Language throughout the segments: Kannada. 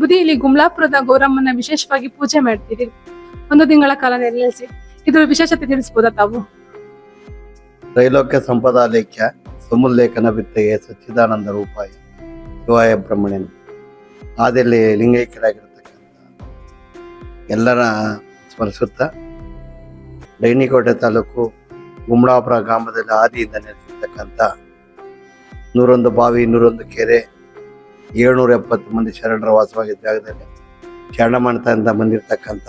ಬುದಿಯಲ್ಲಿ ಗುಮ್ಲಾಪುರದ ಗೌರಮ್ಮನ ವಿಶೇಷವಾಗಿ ಪೂಜೆ ಮಾಡ್ತೀರಿ. ಒಂದು ತಿಂಗಳ ಕಾಲ ನೆಲೆಸಿ ಇದ್ರ ವಿಶೇಷತೆ ತಿಳಿಸಬಹುದಾ ತಾವು? ತ್ರೈಲೋಕ್ಯ ಸಂಪದಾಲೇಖ್ಯ ಸಮುಲ್ಲೇಖನ ಬಿತ್ತೆಗೆ ಸಚ್ಚಿದಾನಂದ ರೂಪಾಯ ಶಿವಾಯ ಬ್ರಹ್ಮಣ್ಯನ. ಆದಲ್ಲಿ ಲಿಂಗೈಕ್ಯರಾಗಿರ್ತಕ್ಕಂಥ ಎಲ್ಲರ ಸ್ಮರಿಸುತ್ತಾ ಡೈನಿಕೋಟೆ ತಾಲೂಕು ಗುಮ್ಲಾಪುರ ಗ್ರಾಮದಲ್ಲಿ ಆದಿಯಿಂದ ನೆಲೆಸಿರ್ತಕ್ಕಂಥ ನೂರೊಂದು ಬಾವಿ, ನೂರೊಂದು ಕೆರೆ ಏಳ್ನೂರ ಎಪ್ಪತ್ತು ಮಂದಿ ಶರಣರ ವಾಸವಾಗಿದ್ದ ಜಾಗದಲ್ಲಿ ಶರಣಮಂತ ಬಂದಿರತಕ್ಕಂಥ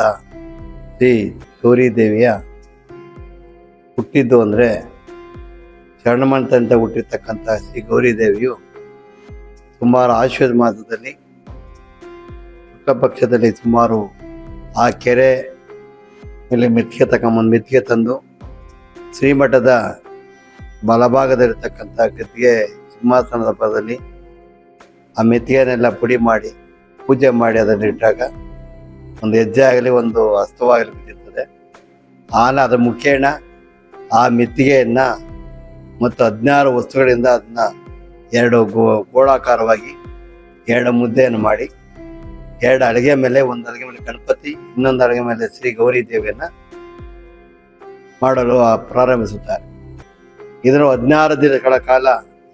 ಶ್ರೀ ಗೌರಿ ದೇವಿಯ ಹುಟ್ಟಿದ್ದು ಅಂದರೆ ಶರಣಮಂತ ಅಂತ ಹುಟ್ಟಿರ್ತಕ್ಕಂಥ ಶ್ರೀ ಗೌರಿ ದೇವಿಯು ಸುಮಾರು ಆಶ್ವದ ಮಾಸದಲ್ಲಿ ಶುಕ್ಲ ಪಕ್ಷದಲ್ಲಿ ಸುಮಾರು ಆ ಕೆರೆ ಇಲ್ಲಿ ಮೆತ್ತಿಗೆ ತಗೊಂಬಂದು ಮೆತ್ತಿಗೆ ತಂದು ಶ್ರೀಮಠದ ಬಲಭಾಗದಲ್ಲಿರ್ತಕ್ಕಂಥ ಗದ್ದಿಗೆ ಸಿಂಹಾಸನದ ಪದದಲ್ಲಿ ಆ ಮೆತ್ತಿಗೆನೆಲ್ಲ ಪುಡಿ ಮಾಡಿ, ಪೂಜೆ ಮಾಡಿ ಅದನ್ನು ಇಟ್ಟಾಗ ಒಂದು ಹೆಜ್ಜೆ ಆಗಲಿ, ಒಂದು ಹಸ್ತವಾಗಲಿ ಬಿದ್ದಿರ್ತದೆ. ಆನ ಅದರ ಮುಖೇಣ ಆ ಮೆತ್ತಿಗೆಯನ್ನು ಮತ್ತು ಹದಿನಾರು ವಸ್ತುಗಳಿಂದ ಅದನ್ನ ಎರಡು ಗೋ, ಗೋಳಾಕಾರವಾಗಿ ಎರಡು ಮುದ್ದೆಯನ್ನು ಮಾಡಿ, ಎರಡು ಅಡುಗೆ ಮೇಲೆ, ಒಂದು ಅಡುಗೆ ಮೇಲೆ ಗಣಪತಿ, ಇನ್ನೊಂದು ಅಡುಗೆ ಮೇಲೆ ಶ್ರೀ ಗೌರಿ ದೇವಿಯನ್ನ ಮಾಡಲು ಪ್ರಾರಂಭಿಸುತ್ತಾರೆ. ಇದನ್ನು ಹದಿನಾರು ದಿನಗಳ ಕಾಲ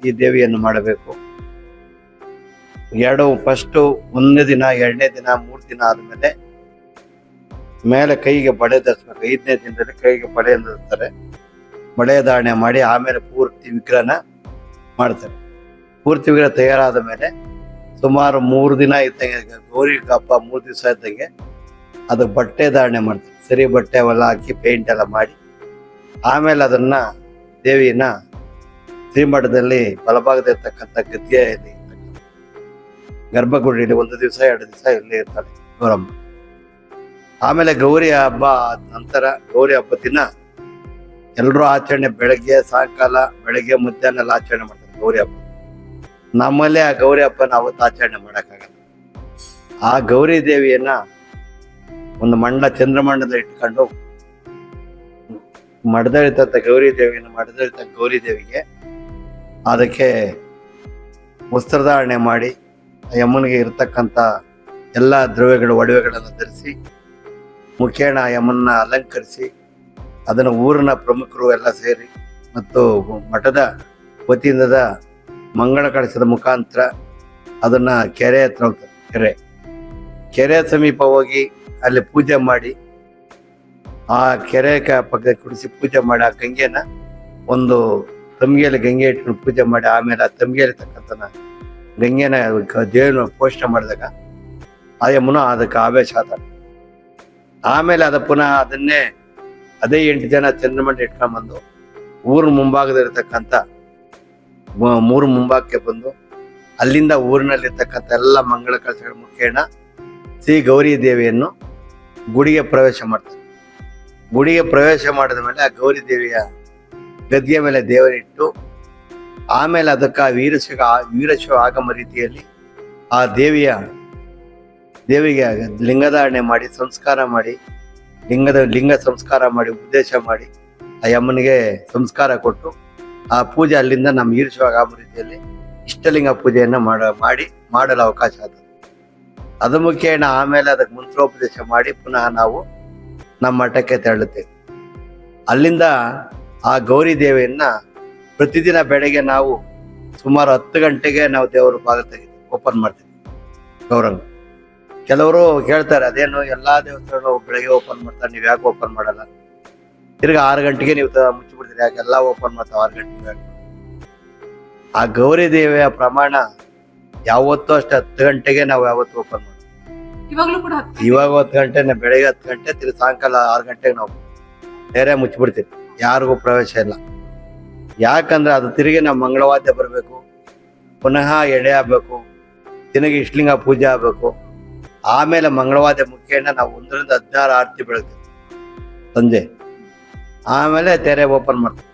ಈ ದೇವಿಯನ್ನು ಮಾಡಬೇಕು. ಎರಡು, ಫಸ್ಟು ಒಂದನೇ ದಿನ, ಎರಡನೇ ದಿನ, ಮೂರು ದಿನ ಆದಮೇಲೆ ಮೇಲೆ ಕೈಗೆ ಬಳೆ ಧರಿಸ್ಬೇಕು. ಐದನೇ ದಿನದಲ್ಲಿ ಕೈಗೆ ಬಳೆ ಧರಿಸ್ತಾರೆ. ಬಳೆ ಧಾರಣೆ ಮಾಡಿ ಆಮೇಲೆ ಪೂರ್ತಿ ವಿಗ್ರಹನ ಮಾಡ್ತಾರೆ. ಪೂರ್ತಿ ವಿಗ್ರಹ ತಯಾರಾದ ಮೇಲೆ ಸುಮಾರು ಮೂರು ದಿನ ಇದ್ದಂಗೆ, ಗೌರಿ ಕಪ್ಪ ಮೂರು ದಿವಸ ಇದ್ದಂಗೆ ಅದು ಬಟ್ಟೆ ಧಾರಣೆ ಮಾಡ್ತಾರೆ. ಸರಿ ಬಟ್ಟೆ ಅವೆಲ್ಲ ಹಾಕಿ ಪೇಂಟ್ ಎಲ್ಲ ಮಾಡಿ ಆಮೇಲೆ ಅದನ್ನ ದೇವಿನ ಶ್ರೀಮಠದಲ್ಲಿ ಬಲಭಾಗದಲ್ಲಿರ್ತಕ್ಕಂಥ ಗದ್ಗೆಯಲ್ಲಿ ಗರ್ಭಗುಡಿಯಲ್ಲಿ ಒಂದು ದಿವಸ, ಎರಡು ದಿವಸ ಇಲ್ಲಿ ಇರ್ತಾಳೆ ಗೌರಮ್ಮ. ಆಮೇಲೆ ಗೌರಿ ಹಬ್ಬ ಆದ ನಂತರ, ಗೌರಿ ಹಬ್ಬದ ದಿನ ಎಲ್ಲರೂ ಆಚರಣೆ ಬೆಳಗ್ಗೆ, ಸಾಯಂಕಾಲ, ಬೆಳಗ್ಗೆ, ಮಧ್ಯಾಹ್ನ ಎಲ್ಲ ಆಚರಣೆ ಮಾಡ್ತಾರೆ ಗೌರಿ ಹಬ್ಬ. ನಮ್ಮಲ್ಲೇ ಆ ಗೌರಿ ಹಬ್ಬನ ಅವತ್ತು ಆಚರಣೆ ಮಾಡೋಕ್ಕಾಗಲ್ಲ. ಆ ಗೌರಿ ದೇವಿಯನ್ನ ಒಂದು ಮಂಡ, ಚಂದ್ರಮಂಡಲ ಇಟ್ಕೊಂಡು ಮಡದಳಿತಂತ ಗೌರಿ ದೇವಿಯನ್ನು ಮಡದಳಿತ ಗೌರಿ ದೇವಿಗೆ ಅದಕ್ಕೆ ವಸ್ತ್ರಧಾರಣೆ ಮಾಡಿ ಆ ಯಮ್ಮನಿಗೆ ಇರತಕ್ಕಂಥ ಎಲ್ಲ ದ್ರವ್ಯಗಳು, ಒಡವೆಗಳನ್ನು ಧರಿಸಿ, ಮುಖೇಣ ಆ ಯಮ್ಮನ್ನ ಅಲಂಕರಿಸಿ, ಅದನ್ನು ಊರಿನ ಪ್ರಮುಖರು ಎಲ್ಲ ಸೇರಿ ಮತ್ತು ಮಠದ ವತಿಯಿಂದ ಮಂಗಳ ಕಳಸದ ಮುಖಾಂತರ ಅದನ್ನ ಕೆರೆ ಹತ್ರ ಹೋಗ್ತಾರೆ. ಕೆರೆ. ಕೆರೆ ಸಮೀಪ ಹೋಗಿ ಅಲ್ಲಿ ಪೂಜೆ ಮಾಡಿ, ಆ ಕೆರೆ ಕ- ಪಕ್ಕ ಕುಡಿಸಿ ಪೂಜೆ ಮಾಡಿ, ಆ ಗಂಗೆನ ಒಂದು ತಂಬಿಗೆಯಲ್ಲಿ ಗಂಗೆ ಇಟ್ಕೊಂಡು ಪೂಜೆ ಮಾಡಿ, ಆಮೇಲೆ ಆ ತಂಬಿಗೆಯಲ್ಲಿ ತಕ್ಕಂತನ ಗಂಗೆನ ದೇವನ ಪೋಷಣೆ ಮಾಡಿದಾಗ ಆ ಯಮುನ ಅದಕ್ಕೆ ಆವೇಶ ಆದ. ಆಮೇಲೆ ಅದ ಪುನಃ ಅದನ್ನೇ ಅದೇ ಎಂಟು ಜನ ಚಂದ್ರಮಂಡ ಇಟ್ಕೊಂಡ್ಬಂದು ಊರಿನ ಮುಂಭಾಗದಲ್ಲಿರ್ತಕ್ಕಂಥ ಮೂರು ಮುಂಭಾಗಕ್ಕೆ ಬಂದು ಅಲ್ಲಿಂದ ಊರಿನಲ್ಲಿರ್ತಕ್ಕಂಥ ಎಲ್ಲ ಮಂಗಳ ಕಳಸಗಳ ಮುಖೇಣ ಶ್ರೀ ಗೌರಿ ದೇವಿಯನ್ನು ಗುಡಿಗೆ ಪ್ರವೇಶ ಮಾಡ್ತಾರೆ. ಗುಡಿಗೆ ಪ್ರವೇಶ ಮಾಡಿದ ಮೇಲೆ ಆ ಗೌರಿ ದೇವಿಯ ಗದ್ದಿಗೆ ಮೇಲೆ ದೇವರಿಟ್ಟು ಆಮೇಲೆ ಅದಕ್ಕೆ ಆ ವೀರಶಿವ ಆಗಮ ರೀತಿಯಲ್ಲಿ ಆ ದೇವಿಯ, ದೇವಿಗೆ ಲಿಂಗಧಾರಣೆ ಮಾಡಿ, ಸಂಸ್ಕಾರ ಮಾಡಿ, ಲಿಂಗದ, ಲಿಂಗ ಸಂಸ್ಕಾರ ಮಾಡಿ, ಉದ್ದೇಶ ಮಾಡಿ ಆ ಯಮ್ಮನಿಗೆ ಸಂಸ್ಕಾರ ಕೊಟ್ಟು ಆ ಪೂಜೆ ಅಲ್ಲಿಂದ ನಮ್ಮ ಈರ್ಷವಾಗಮ ರೀತಿಯಲ್ಲಿ ಇಷ್ಟಲಿಂಗ ಪೂಜೆಯನ್ನು ಮಾಡ, ಮಾಡಿ, ಮಾಡಲು ಅವಕಾಶ ಆದ. ಅದು ಮುಖೇನ ಆಮೇಲೆ ಅದಕ್ಕೆ ಮಂತ್ರೋಪದೇಶ ಮಾಡಿ ಪುನಃ ನಾವು ನಮ್ಮ ಮಠಕ್ಕೆ ತೆರಳುತ್ತೇವೆ. ಅಲ್ಲಿಂದ ಆ ಗೌರಿ ದೇವಿಯನ್ನ ಪ್ರತಿದಿನ ಬೆಳಗ್ಗೆ ನಾವು ಸುಮಾರು ಹತ್ತು ಗಂಟೆಗೆ ನಾವು ದೇವರ ಪಾದ ತೆಗಿತೀವಿ ಓಪನ್ ಮಾಡ್ತೀವಿ. ಗೌರಂಗ ಕೆಲವರು ಹೇಳ್ತಾರೆ ಅದೇನು ಎಲ್ಲಾ ದೇವಸ್ಥಾನಗಳು ಬೆಳಗ್ಗೆ ಓಪನ್ ಮಾಡ್ತಾರೆ ನೀವು ಯಾಕೆ ಓಪನ್ ಮಾಡಲ್ಲ? ತಿರ್ಗಿ ಆರು ಗಂಟೆಗೆ ನೀವು ಮುಚ್ಚಿಬಿಡ್ತೀರಿ ಯಾಕೆ ಎಲ್ಲ ಓಪನ್ ಮಾಡ್ತಾವೆ? ಆರು ಗಂಟೆಗೆ ಆ ಗೌರಿ ದೇವಿಯ ಪ್ರಮಾಣ ಯಾವತ್ತೂ ಅಷ್ಟೇ ಹತ್ತು ಗಂಟೆಗೆ ನಾವು ಯಾವತ್ತು ಓಪನ್ ಮಾಡ್ತೀವಿ. ಇವಾಗ ಹತ್ತು ಗಂಟೆ ಬೆಳಗ್ಗೆ ಹತ್ತು ಗಂಟೆ ತಿರ್ಗಿ ಸಾಯಂಕಾಲ ಆರು ಗಂಟೆಗೆ ನಾವು ಬೇರೆ ಮುಚ್ಚಿಬಿಡ್ತೀವಿ. ಯಾರಿಗೂ ಪ್ರವೇಶ ಇಲ್ಲ. ಯಾಕಂದ್ರೆ ಅದು ತಿರುಗಿ ನಾವು ಮಂಗಳವಾದ್ಯ ಬರಬೇಕು. ಪುನಃ ಎಡೆ ಆಗಬೇಕು. ದಿನಗೆ ಇಷ್ಟಲಿಂಗ ಪೂಜೆ ಆಗಬೇಕು. ಆಮೇಲೆ ಮಂಗಳವಾದ್ಯ ಮುಖೇನ ನಾವು ಒಂದರಿಂದ ಹದಿನಾರು ಆರತಿ ಬೆಳಗ್ತೀವಿ. ಸಂಜೆ. ಆಮೇಲೆ ತೆರೆ ಓಪನ್ ಮಾಡ್ತೀವಿ.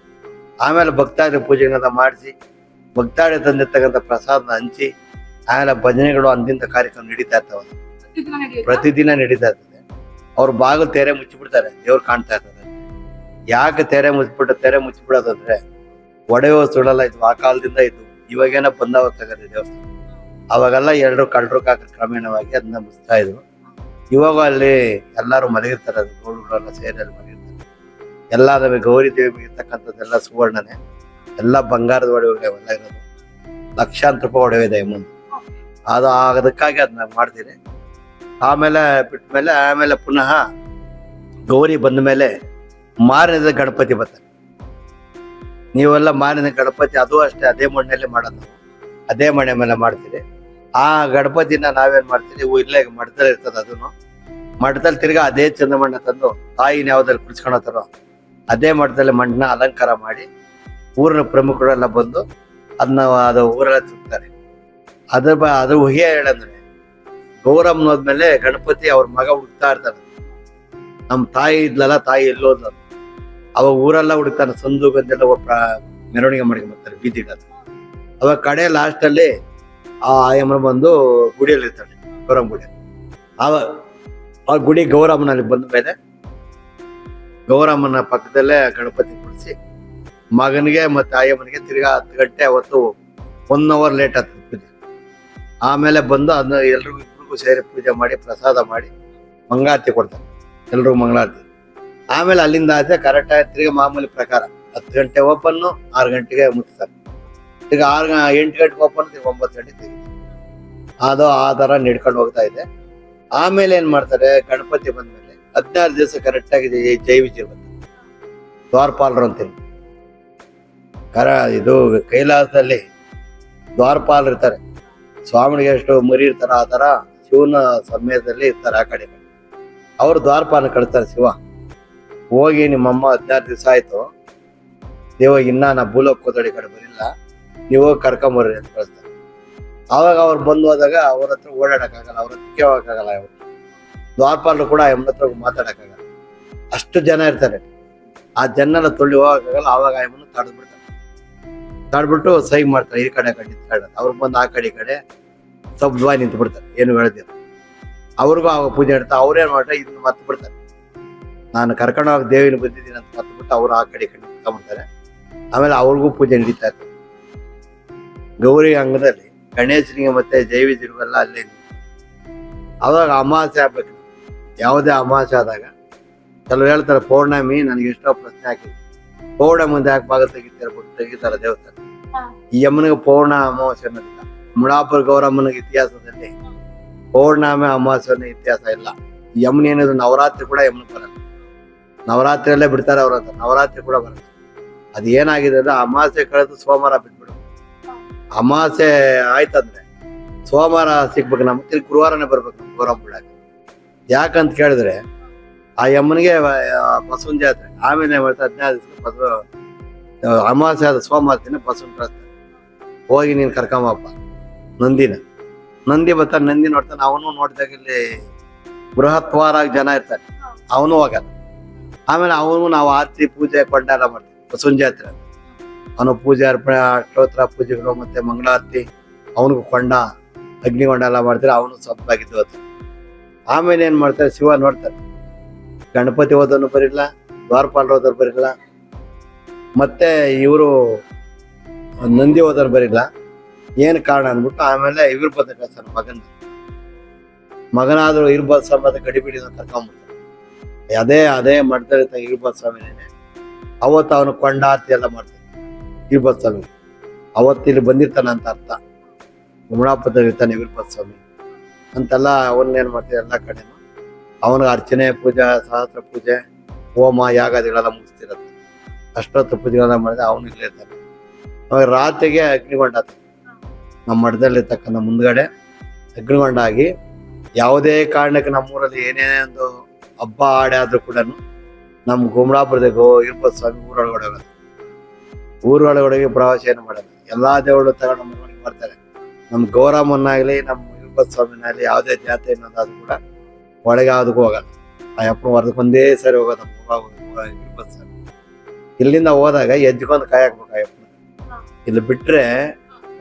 ಆಮೇಲೆ ಭಕ್ತಾದಿ ಪೂಜೆಗಳನ್ನ ಮಾಡಿಸಿ ಭಕ್ತಾಡಿ ತಂದಿರ್ತಕ್ಕಂಥ ಪ್ರಸಾದನ ಹಂಚಿ, ಆಮೇಲೆ ಭಜನೆಗಳು ಅಂದಿಂದ ಕಾರ್ಯಕ್ರಮ ನಡೀತಾ ಇರ್ತಾವೆ? ಪ್ರತಿದಿನ ನಡೀತಾ ಇರ್ತದೆ. ಅವ್ರ ಬಾಗಿಲು ತೆರೆ ಮುಚ್ಚಿಬಿಡ್ತಾರೆ. ದೇವ್ರು ಕಾಣ್ತಾ ಇರ್ತದೆ. ಯಾಕೆ ತೆರೆ ಮುಚ್ಚಿಬಿಟ್ಟು ತೆರೆ ಮುಚ್ಚಿಬಿಡೋದಂದ್ರೆ ಒಡೆಯುವ ಸುಡಲ್ಲ ಇದು ಆ ಕಾಲದಿಂದ ಇದು ಇವಾಗೇನ ಬಂದಾವ ತಗದೆ ದೇವಸ್ಥಾನ. ಅವಾಗೆಲ್ಲ ಎರಡು ಕಳ್ಳರು ಕಾಕ ಕ್ರಮೇಣವಾಗಿ ಅದನ್ನ ಮುಚ್ತಾ ಇದ್ರು. ಇವಾಗ ಅಲ್ಲಿ ಎಲ್ಲರೂ ಮಲಗಿರ್ತಾರೆ, ಅದು ಗೌಡ್ಗಳೆಲ್ಲ ಸೇರಲ್ಲಿ ಮಲಗಿರ್ತಾರೆ. ಎಲ್ಲ ನಮಗೆ ಗೌರಿ ದೇವಿ ಇರ್ತಕ್ಕಂಥದ್ದೆಲ್ಲ ಸುವರ್ಣನೆ. ಎಲ್ಲ ಬಂಗಾರದ ಒಡವೆಗಳು ಎಲ್ಲ ಇರೋದು. ಲಕ್ಷಾಂತರ ರೂಪಾಯಿ ಒಡವೆ ಇದೆ ಮುಂದೆ ಅದು ಅದಕ್ಕಾಗಿ ಅದನ್ನ ಮಾಡ್ತೀನಿ ಆಮೇಲೆ ಬಿಟ್ಟ ಮೇಲೆ ಆಮೇಲೆ ಪುನಃ ಗೌರಿ ಬಂದ ಮೇಲೆ ಮಾರನೇದ ಗಣಪತಿ ಬರ್ತಾರೆ ನೀವೆಲ್ಲ ಮಾರಿನ ಗಣಪತಿ ಅದು ಅಷ್ಟೇ, ಅದೇ ಮಣ್ಣಲ್ಲಿ ಮಾಡೋದು. ಅದೇ ಮಣ್ಣೆ ಮೇಲೆ ಮಾಡ್ತೀರಿ. ಆ ಗಣಪತಿನ ನಾವೇನ್ ಮಾಡ್ತೀವಿ ಇಲ್ಲೇ ಮಠದಲ್ಲಿ ಇರ್ತದೆ ಅದನ್ನು. ಮಠದಲ್ಲಿ ತಿರ್ಗಾ ಅದೇ ಚಂದಮಣ್ಣ ತಂದು ತಾಯಿನ ಯಾವ್ದ್ರಲ್ಲಿ ಕುಡ್ಸ್ಕೊಳತಾರೋ ಅದೇ ಮಠದಲ್ಲಿ ಮಣ್ಣನ್ನ ಅಲಂಕಾರ ಮಾಡಿ ಊರಿನ ಪ್ರಮುಖರೆಲ್ಲ ಬಂದು ಅದನ್ನ ಅದು ಊರೆಲ್ಲ ತಿಂತಾರೆ. ಅದ್ರ ಬ, ಅದ್ರ ಹುಗೆ ಹೇಳಂದ್ರೆ ಗೌರಮ್ಮನೋದ್ಮೇಲೆ ಗಣಪತಿ ಅವ್ರ ಮಗ ಹುಡುಕ್ತಾ ಇರ್ತಾರೆ ನಮ್ಮ ತಾಯಿ ಇದ್ಲಲ್ಲ ತಾಯಿ ಎಲ್ಲೋದ್ಲ ಅವಾಗ ಊರೆಲ್ಲ ಹುಡುಕ್ತಾನೆ, ಸಂದು ಗಂದೆಲ್ಲ ಪ್ರ- ಮೆರವಣಿಗೆ ಮಾಡ್ಕೊಂಡು ಬರ್ತಾರೆ ಬೀದಿಗಳು ಅವಾಗ ಕಡೆ ಲಾಸ್ಟ್ ಅಲ್ಲಿ ಆ ಆಯಮ್ಮನ ಬಂದು ಗುಡಿಯಲ್ಲಿ ಇರ್ತಾಳೆ ಗೌರಮ್ಮ ಗುಡಿ. ಅವ, ಆ ಗುಡಿ ಗೌರಮ್ಮನಲ್ಲಿ ಬಂದ ಮೇಲೆ ಗೌರಮ್ಮನ ಪಕ್ಕದಲ್ಲೇ ಗಣಪತಿ ಕುಡಿಸಿ ಮಗನಿಗೆ ಮತ್ತೆ ಆಯಮ್ಮನಿಗೆ ತಿರ್ಗಾ ಹತ್ತು ಗಂಟೆ ಅವತ್ತು ಒನ್ ಅವರ್ ಲೇಟ್ ಆಗ್ತದೆ ಆಮೇಲೆ ಬಂದು ಅದನ್ನ ಎಲ್ರಿಗೂ ಇಬ್ರಿಗೂ ಸೇರಿ ಪೂಜೆ ಮಾಡಿ ಪ್ರಸಾದ ಮಾಡಿ ಮಂಗಳಾರತಿ ಕೊಡ್ತಾರೆ. ಎಲ್ರಿಗೂ ಮಂಗಳಾರತಿ. ಆಮೇಲೆ ಅಲ್ಲಿಂದ ಆಚೆ ಕರೆಕ್ಟ್ ಆಗಿ ತಿರ್ಗಿ ಮಾಮೂಲಿ ಪ್ರಕಾರ ಹತ್ತು ಗಂಟೆ ಓಪನ್ನು ಆರು ಗಂಟೆಗೆ ಮುಗಿಸ್ತಾರೆ ಈಗ ಆರು ಎಂಟು ಗಂಟೆಗೆ ಓಪನ್ ಒಂಬತ್ತು ಗಂಟೆ ತೆಗಿತಾರೆ. ಅದು ಆ ಥರ ನಡ್ಕೊಂಡು ಹೋಗ್ತಾ ಇದೆ. ಆಮೇಲೆ ಏನು ಮಾಡ್ತಾರೆ, ಗಣಪತಿ ಬಂದಮೇಲೆ ಹದಿನಾರು ದಿವಸ ಕರೆಕ್ಟ್ ಆಗಿ ಜೈ- ಜೈ ವಿಜಯ ಬಂದ ದ್ವಾರಪಾಲರು ಅಂತೇಳಿ ಕರ, ಇದು ಕೈಲಾಸದಲ್ಲಿ ದ್ವಾರಪಾಲರು ಇರ್ತಾರೆ. ಸ್ವಾಮಿಗೆ ಎಷ್ಟು ಮರಿ ಇರ್ತಾರ ಆ ಥರ ಶಿವನ ಸಮಯದಲ್ಲಿ ಇರ್ತಾರೆ ಆ ಕಡೆ ಅವ್ರು ದ್ವಾರಪಾಲ ಕಳಿಸ್ತಾರೆ ಶಿವ. ಹೋಗಿ ನಿಮ್ಮಮ್ಮ ಹದಿನಾರು ದಿವಸ ಆಯ್ತು. ದೇವ ಇನ್ನ ನಾ ಭೂಲೋಕ್ ಕೋದಳಿ ಕಡೆ ಬರಲಿಲ್ಲ. ನೀವು ಕರ್ಕೊಂಬರ್ರಿ ಅಂತ ಕಳಿಸ್ತಾರೆ ಆವಾಗ ಅವ್ರು ಬಂದು ಹೋದಾಗ ಅವ್ರ ಹತ್ರ ಓಡಾಡಕ್ಕಾಗಲ್ಲ, ಅವ್ರ ಹತ್ರ ಕೇಳೋಕ್ಕಾಗಲ್ಲ ಅವ್ರು ದ್ವಾರಪಾಲರು ಕೂಡ ಎಮ್ಮ ಹತ್ರ ಮಾತಾಡಕ್ಕಾಗಲ್ಲ. ಅಷ್ಟು ಜನ ಇರ್ತಾರೆ. ಆ ಜನನ ತುಳ್ಳಿ ಹೋಗಕ್ಕಾಗಲ್ಲ, ಆವಾಗ ಎಮ್ಮನ್ನು ತಡೆದ್ಬಿಡ್ತಾರೆ ತಡ್ಬಿಟ್ಟು ಸೈಗ್ ಮಾಡ್ತಾರೆ, ಈ ಕಡೆ ಕಡೆ ಕಡೆ ಅವ್ರು ಬಂದು ಆ ಕಡೆ, ಈ ಕಡೆ ಸ್ತಬ್ಧವಾಗಿ ನಿಂತು ಬಿಡ್ತಾರೆ ಏನು ಹೇಳ್ದಿಲ್ಲ. ಅವ್ರಿಗೂ ಆವಾಗ ಪೂಜೆ ಇಡ್ತಾ ಅವ್ರೇನ್ ಮಾಡ್ತಾರೆ ಇದನ್ನ ಮತ್ತೆ ಬಿಡ್ತಾರೆ. ನಾನು ಕರ್ಕೊಂಡು ಹೋಗಿ ದೇವಿನ ಬಂದಿದ್ದೀನಿ ಅಂತ ಮರ್ತು ಅವರು ಆ ಕಡೆ ಕಡೆ ನಿಂತ್ಕೊಂಡ್ಬಿಡ್ತಾರೆ. ಆಮೇಲೆ ಅವ್ರಿಗೂ ಪೂಜೆ ನಡೀತಾ ಇರ್ತದೆ ಗೌರಿ ಅಂಗದಲ್ಲಿ ಗಣೇಶನಿಗೆ ಮತ್ತೆ ಜೈವಿದಿರುವೆಲ್ಲ ಅಲ್ಲಿ. ಅವಾಗ ಅಮಾವಾಸ್ಯೆ ಆಗ್ಬೇಕು. ಯಾವುದೇ ಅಮಾವಾಸ್ಯೆ ಆದಾಗ ಕೆಲವು ಹೇಳ್ತಾರೆ ಪೌರ್ಣಮಿ ನನಗೆ ಎಷ್ಟೋ ಪ್ರಶ್ನೆ ಹಾಕಿದ್ರು. ಪೌರ್ಣಮಿ ಮುಂದೆ ಯಾಕೆ ಭಾಗ ತೆಗಿತಾರೆ ತೆಗಿತಾರೆ ದೇವಸ್ಥಾನ? ಈ ಯಮ್ಮನಿಗೆ ಪೌರ್ಣ ಅಮಾವಾಸ್ಯೆ ಅನ್ನೋದಿಲ್ಲ. ಮುಳಾಪುರ ಗೌರಮ್ಮನಿಗೆ ಇತಿಹಾಸದಲ್ಲಿ ಪೌರ್ಣಮಿ ಅಮಾವಾಸ್ಯೆ ಅನ್ನೋ ಇತಿಹಾಸ ಇಲ್ಲ. ಈ ಯಮ್ಮನ ಏನಿದ್ರು ನವರಾತ್ರಿ ಕೂಡ ಯಮ್ಮನ ಬರಲ್ಲ. ನವರಾತ್ರಿಯಲ್ಲೇ ಬಿಡ್ತಾರೆ ಅವ್ರ ನವರಾತ್ರಿ ಕೂಡ ಬರುತ್ತೆ. ಅದು ಏನಾಗಿದೆ ಅಂದ್ರೆ ಅಮಾಸೆ ಕಳೆದು ಸೋಮವಾರ ಬಿಟ್ಬಿಡು. ಅಮಾಸೆ ಆಯ್ತಂದ್ರೆ ಸೋಮವಾರ ಸಿಗ್ಬೇಕು ನಮ್ಮ ತಿರ್ಗಿ ಗುರುವಾರನೇ ಬರ್ಬೇಕು ನಮ್ಮ ಗೌರವ ಬಿಡಕ್ಕೆ ಯಾಕಂತ ಕೇಳಿದ್ರೆ ಆ ಯಮ್ಮನಿಗೆ ಬಸವನ ಜಾತ್ರೆ. ಆಮೇಲೆ ಹದಿನೈದು ದಿವಸ ಬಸವ ಆದ ಸೋಮವಾರ ದಿನ ಬಸವನ ಕಳಿಸ್ತಾರೆ ಹೋಗಿ ನೀನು ಕರ್ಕೊಂಬಪ್ಪ. ನಂದಿನ. ನಂದಿ ಬರ್ತಾನೆ, ನಂದಿ ನೋಡ್ತಾನೆ. ಅವನು ನೋಡಿದಾಗ ಇಲ್ಲಿ ಬೃಹತ್ವಾರಾಗಿ ಜನ ಇರ್ತಾರೆ. ಅವನು ಹೋಗಲ್ಲ. ಆಮೇಲೆ ಅವನು ನಾವು ಆರತಿ ಪೂಜೆ ಕೊಂಡ ಎಲ್ಲ ಮಾಡ್ತೀವಿ ಬಸವನ ಅಂತ. ಅವನು ಪೂಜೆ ಅರ್ಪಣೆ ಅಷ್ಟೋತ್ತರ ಪೂಜೆಗಳು ಮತ್ತೆ ಮಂಗಳಾರತಿ, ಅವನಿಗೂ ಕೊಂಡ ಅಗ್ನಿಕೊಂಡ ಎಲ್ಲ ಮಾಡ್ತಾರೆ, ಅವನು ಸಬ್ಬಾಗಿದ್ದು ಹೋಗ್ತಾನೆ ಆಮೇಲೆ ಏನು ಮಾಡ್ತಾರೆ, ಶಿವ ನೋಡ್ತಾರೆ. ಗಣಪತಿ ಹೋದನು ಬರಿಲ್ಲ, ದ್ವಾರಪಾಲ್ ಹೋದವ್ರು ಬರಿಲ್ಲ, ಮತ್ತೆ ಇವರು ನಂದಿ ಹೋದವ್ರು ಬರಿಲ್ಲ. ಏನು ಕಾರಣ ಅಂದ್ಬಿಟ್ಟು ಆಮೇಲೆ ಇವ್ರು ಬಂದ ಕಳ್ಸ್ತಾನೆ ಮಗನ. ಮಗನಾದರೂ ಇರ್ಬೋದು, ಸಂಬಂಧ ಗಡಿಬಿಡಿ ಕರ್ಕೊಂಡ್ಬಿಡ್ತಾನೆ ಅದೇ ಅದೇ ಮಾಡ್ತಾರೆ ಇರ್ಬೋದು ಸ್ವಾಮಿ ಅವತ್ತು ಅವನು ಕೊಂಡಾರತಿ ಎಲ್ಲ ಮಾಡ್ತಾನೆ. ಇರ್ಬೋದು ಸ್ವಾಮಿ. ಅವತ್ತು ಇಲ್ಲಿ ಬಂದಿರ್ತಾನೆ ಅಂತ ಅರ್ಥ. ಗುಮಣಾಪತ್ರ ಇರ್ತಾನೆ ಸ್ವಾಮಿ. ಅಂತೆಲ್ಲ ಅವನ್ನೇನು ಮಾಡ್ತಾರೆ ಎಲ್ಲ ಕಡೆ. ಅವನಿಗೆ ಅರ್ಚನೆ ಪೂಜೆ, ಸಹಸ್ರ ಪೂಜೆ, ಹೋಮ, ಯಾಗಾದಿಗಳೆಲ್ಲ ಮುಗಿಸ್ತಿರತ್ತೆ. ಅಷ್ಟೊತ್ತು ಪೂಜೆಗಳೆಲ್ಲ ಮಾಡಿದ್ರೆ ಅವನು ಇಲ್ಲೇ ಇರ್ತಾನೆ. ಅವಾಗ ರಾತ್ರಿಗೆ ಅಗ್ನಿಗೊಂಡ. ನಮ್ಮ ಮಠದಲ್ಲಿರ್ತಕ್ಕಂಥ ಮುಂದ್ಗಡೆ ಅಗ್ನಿಗೊಂಡಾಗಿ ಯಾವುದೇ ಕಾರಣಕ್ಕೆ ನಮ್ಮೂರಲ್ಲಿ ಏನೇ ಒಂದು ಹಬ್ಬ ಆಡೇ ಆದ್ರೂ ಕೂಡ ನಮ್ಮ ಗುಮಡಾಪುರದ ಗೋ ಇರ್ಬೋದು ಸ್ವಾಮಿ ಊರೊಳಗಡೆ ಹೋಗೋದು. ಊರೊಳಗಡೆಗೆ ಪ್ರವಾಸ ಏನು ಮಾಡಲ್ಲ ಎಲ್ಲಾ ದೇವಳು ತಗೊಂಡು ಮನೆಗೆ ಬರ್ತಾರೆ. ನಮ್ಮ ಗೌರಮ್ಮನಾಗ್ಲಿ ನಮ್ಮ ಇರ್ಬೋದು ಸ್ವಾಮಿನಾಗಲಿ ಯಾವುದೇ ಜಾತಿ ಅನ್ನೋದಾದ್ರೂ ಕೂಡ ಒಳಗೆ ಯಾವುದಕ್ಕೂ ಹೋಗಲ್ಲ ಆ ಅಪ್ಪ ವರ್ದಕ್ಕೆ ಒಂದೇ ಸರಿ ಹೋಗೋದು ಇರ್ಬೋದು ಸ್ವಾಮಿ. ಇಲ್ಲಿಂದ ಹೋದಾಗ ಎಜ್ಕೊಂಡು ಹಾಕ್ಬೇಕು ಆ ಅಪ್ಪನ ಇಲ್ಲಿ ಬಿಟ್ರೆ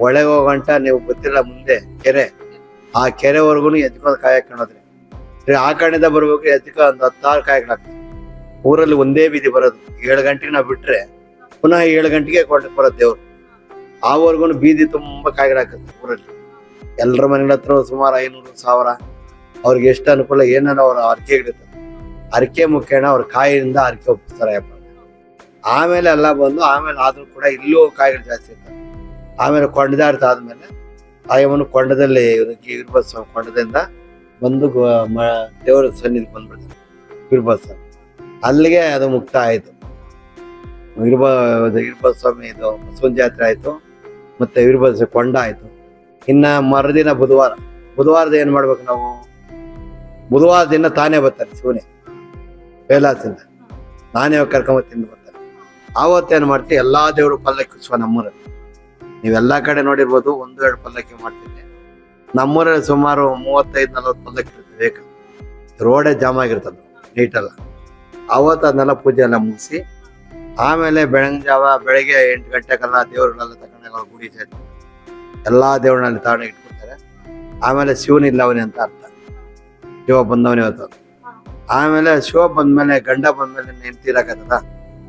ಒಳಗೆ ಹೋಗಂಟ ನೀವು ಗೊತ್ತಿಲ್ಲ ಮುಂದೆ ಕೆರೆ. ಆ ಕೆರೆವರೆಗೂ ಎಜ್ಕೊಂಡು ಕಾಯಕ್ಕೆ ಹಾಕೋದ್ರಿ ಆ ಕಡೆಯಿಂದ ಬರ್ಬೇಕು ಎತ್ತಿಕ ಒಂದು ಹತ್ತಾರು ಕಾಯ್ಗಳಾಗ್ತದೆ ಊರಲ್ಲಿ ಒಂದೇ ಬೀದಿ ಬರೋದು. ಏಳು ಗಂಟೆಗೆ ನಾವು ಬಿಟ್ರೆ ಪುನಃ ಏಳು ಗಂಟೆಗೆ ಕೊಟ್ಟು ಬರೋದು ದೇವ್ರು. ಆವರೆಗೂ ಬೀದಿ ತುಂಬಾ ಕಾಯ್ಗಳಾಗ್ತದೆ ಊರಲ್ಲಿ. ಎಲ್ಲರ ಮನೆಗಳ ಹತ್ರ ಸುಮಾರು ಐನೂರು, ಸಾವಿರ. ಅವ್ರಿಗೆ ಎಷ್ಟು ಅನುಕೂಲ ಏನಾರ ಅವ್ರ ಇಡುತ್ತೆ ಅರ್ಕೆ ಮುಖೇನ ಅವ್ರ ಕಾಯಿಯಿಂದ ಅರ್ಕೆ ಒಪ್ಪಿಸ್ತಾರೆ ಆಮೇಲೆ ಎಲ್ಲ ಬಂದು, ಆಮೇಲೆ ಆದ್ರೂ ಕೂಡ ಇಲ್ಲೂ ಕಾಯಿಗಳು ಜಾಸ್ತಿ ಇರ್ತವೆ. ಆಮೇಲೆ ಕೊಂಡದಾಡ್ತ ಆದ್ಮೇಲೆ ಆಯಮ್ಮನ ಕೊಂಡದಲ್ಲಿ ಇರ್ಬಸ್ ಕೊಂಡದಿಂದ ಬಂದು ದೇವರ ಸನ್ನಿಧಿ ಬಂದ್ಬಿಡ್ತಾರೆ ಇರ್ಬಸ್ ಅಲ್ಲಿಗೆ ಅದು ಮುಕ್ತ ಆಯಿತು. ಇರ್ಬ ಇರ್ಬಸ್ ಸ್ವಾಮಿ ಇದು ಬಸವನ ಜಾತ್ರೆ ಆಯ್ತು. ಮತ್ತೆ ಸ್ವಾಮಿ ಕೊಂಡ ಆಯಿತು. ಇನ್ನ ಮರುದಿನ ಬುಧವಾರ. ಬುಧವಾರದ ಏನು ಮಾಡ್ಬೇಕು ನಾವು? ಬುಧವಾರ ದಿನ ತಾನೇ ಬರ್ತಾರೆ ಶಿವನೇ. ಕೈಲಾಸದಿಂದ. ನಾನೇ ಕರ್ಕೊಂಬತ್ತಿಂದ ಕರ್ಕೊಂಬ ತಿಂದು ಬರ್ತಾರೆ. ಆವತ್ತೇನು ಮಾಡ್ತೀವಿ? ಎಲ್ಲಾ ದೇವರು ಪಲ್ಲಕ್ಕಿ ಉತ್ಸವ ನಮ್ಮೂರಲ್ಲಿ. ನೀವೆಲ್ಲ ಕಡೆ ನೋಡಿರ್ಬೋದು, ಒಂದು, ಎರಡು ಪಲ್ಲಕ್ಕಿ ಮಾಡ್ತೀವಿ. ನಮ್ಮೂರಲ್ಲಿ ಸುಮಾರು ಮೂವತ್ತೈದು ನಲವತ್ತು ಇರ್ತದೆ ಬೇಕು ರೋಡೇ ಜಾಮ್ ಆಗಿರ್ತದೆ, ನೀಟೆಲ್ಲ. ಅವತ್ತು ಅದನ್ನೆಲ್ಲ ಪೂಜೆ ಎಲ್ಲ ಮುಗಿಸಿ, ಆಮೇಲೆ ಬೆಳಗಿನ ಜಾವ ಬೆಳಗ್ಗೆ ಎಂಟು ಗಂಟೆಗೆಲ್ಲ ದೇವ್ರನ್ನೆಲ್ಲ ತಗೊಂಡಾಗ ಗುಡಿ ಸೇರಿ ಎಲ್ಲ ದೇವ್ರನ್ನಲ್ಲಿ ತಗೊಂಡು ಇಟ್ಕೊಳ್ತಾರೆ ಆಮೇಲೆ ಶಿವನ ಇಲ್ಲವನೇ ಅಂತ ಅರ್ಥ. ಶಿವ ಬಂದವನೇ ಇವತ್ತು. ಆಮೇಲೆ ಶಿವ ಬಂದ್ಮೇಲೆ, ಗಂಡ ಬಂದ್ಮೇಲೆ ನಿಂತಿರಕತ್ತದ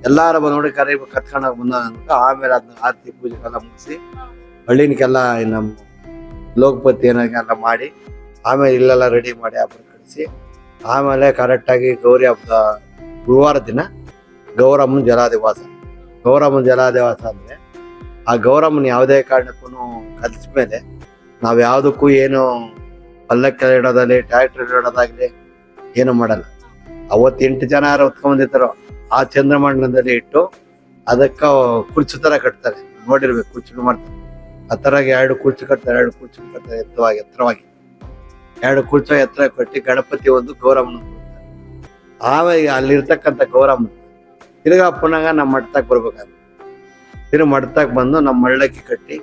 ಎಲ್ಲರೂ ಬಂದು ನೋಡಿ ಕರೆ ಕತ್ಕೊಂಡಾಗ ಬಂದ ಆಮೇಲೆ ಅದನ್ನ ಆರತಿ ಪೂಜೆಗೆಲ್ಲ ಮುಗಿಸಿ, ಹಳ್ಳಿನಕ್ಕೆಲ್ಲ ನಮ್ಮ ಲೋಕಪತಿ ಅನ್ನೋದನ್ನೆಲ್ಲ ಮಾಡಿ, ಆಮೇಲೆ ಇಲ್ಲೆಲ್ಲ ರೆಡಿ ಮಾಡಿ ಹಬ್ಬ ಕಳಿಸಿ ಆಮೇಲೆ ಕರೆಕ್ಟಾಗಿ ಗೌರಿ ಹಬ್ಬದ ಗುರುವಾರ ದಿನ ಗೌರಮ್ಮನ ಜಲಾದಿವಾಸ ಗೌರಮ್ಮನ ಜಲಾದಿವಾಸ ಅಂದರೆ ಆ ಗೌರಮ್ಮನ ಯಾವುದೇ ಕಾರಣಕ್ಕೂ ಕಲಿಸಿದ ಮೇಲೆ ನಾವು ಯಾವುದಕ್ಕೂ ಏನು ಪಲ್ಲಕ್ಕೆ ಇಡೋದಾಗಲಿ ಟ್ರ್ಯಾಕ್ಟರ್ ಇಡೋದಾಗಲಿ ಏನು ಮಾಡಲ್ಲ. ಅವತ್ತು ಎಂಟು ಜನ ಯಾರು ಹೊತ್ಕೊಂಡ್ಬಂದಿರ್ತಾರೋ, ಆ ಚಂದ್ರಮಂಡಲದಲ್ಲಿ ಇಟ್ಟು ಅದಕ್ಕೆ ಕುರ್ಚಿ ಥರ ಕಟ್ತಾರೆ. ನೋಡಿರ್ಬೇಕು, ಕುರ್ಚಿ ಮಾಡ್ತಾರೆ. ಆ ಎರಡು ಕುರ್ಚಿ ಕಟ್ತಾರೆ, ಎರಡು ಕುರ್ಚಿ ಕಟ್ತಾರೆ, ಎತ್ತರವಾಗಿ ಎತ್ತರವಾಗಿ. ಎರಡು ಕುರ್ಚ ಎತ್ತರ ಕಟ್ಟಿ ಗಣಪತಿ ಒಂದು ಗೌರಮ್ಮನ ಆಮೇಲೆ ಅಲ್ಲಿರ್ತಕ್ಕಂಥ ಗೌರಮ್ಮ ತಿರ್ಗಾ ಪುನಃ ನಮ್ಮ ಮಠದಾಗ ಬರ್ಬೇಕಾದ್ರೆ. ತಿರು ಮಠದಾಗ ಬಂದು ನಮ್ಮ ಮಳ್ಳಕ್ಕಿ ಕಟ್ಟಿ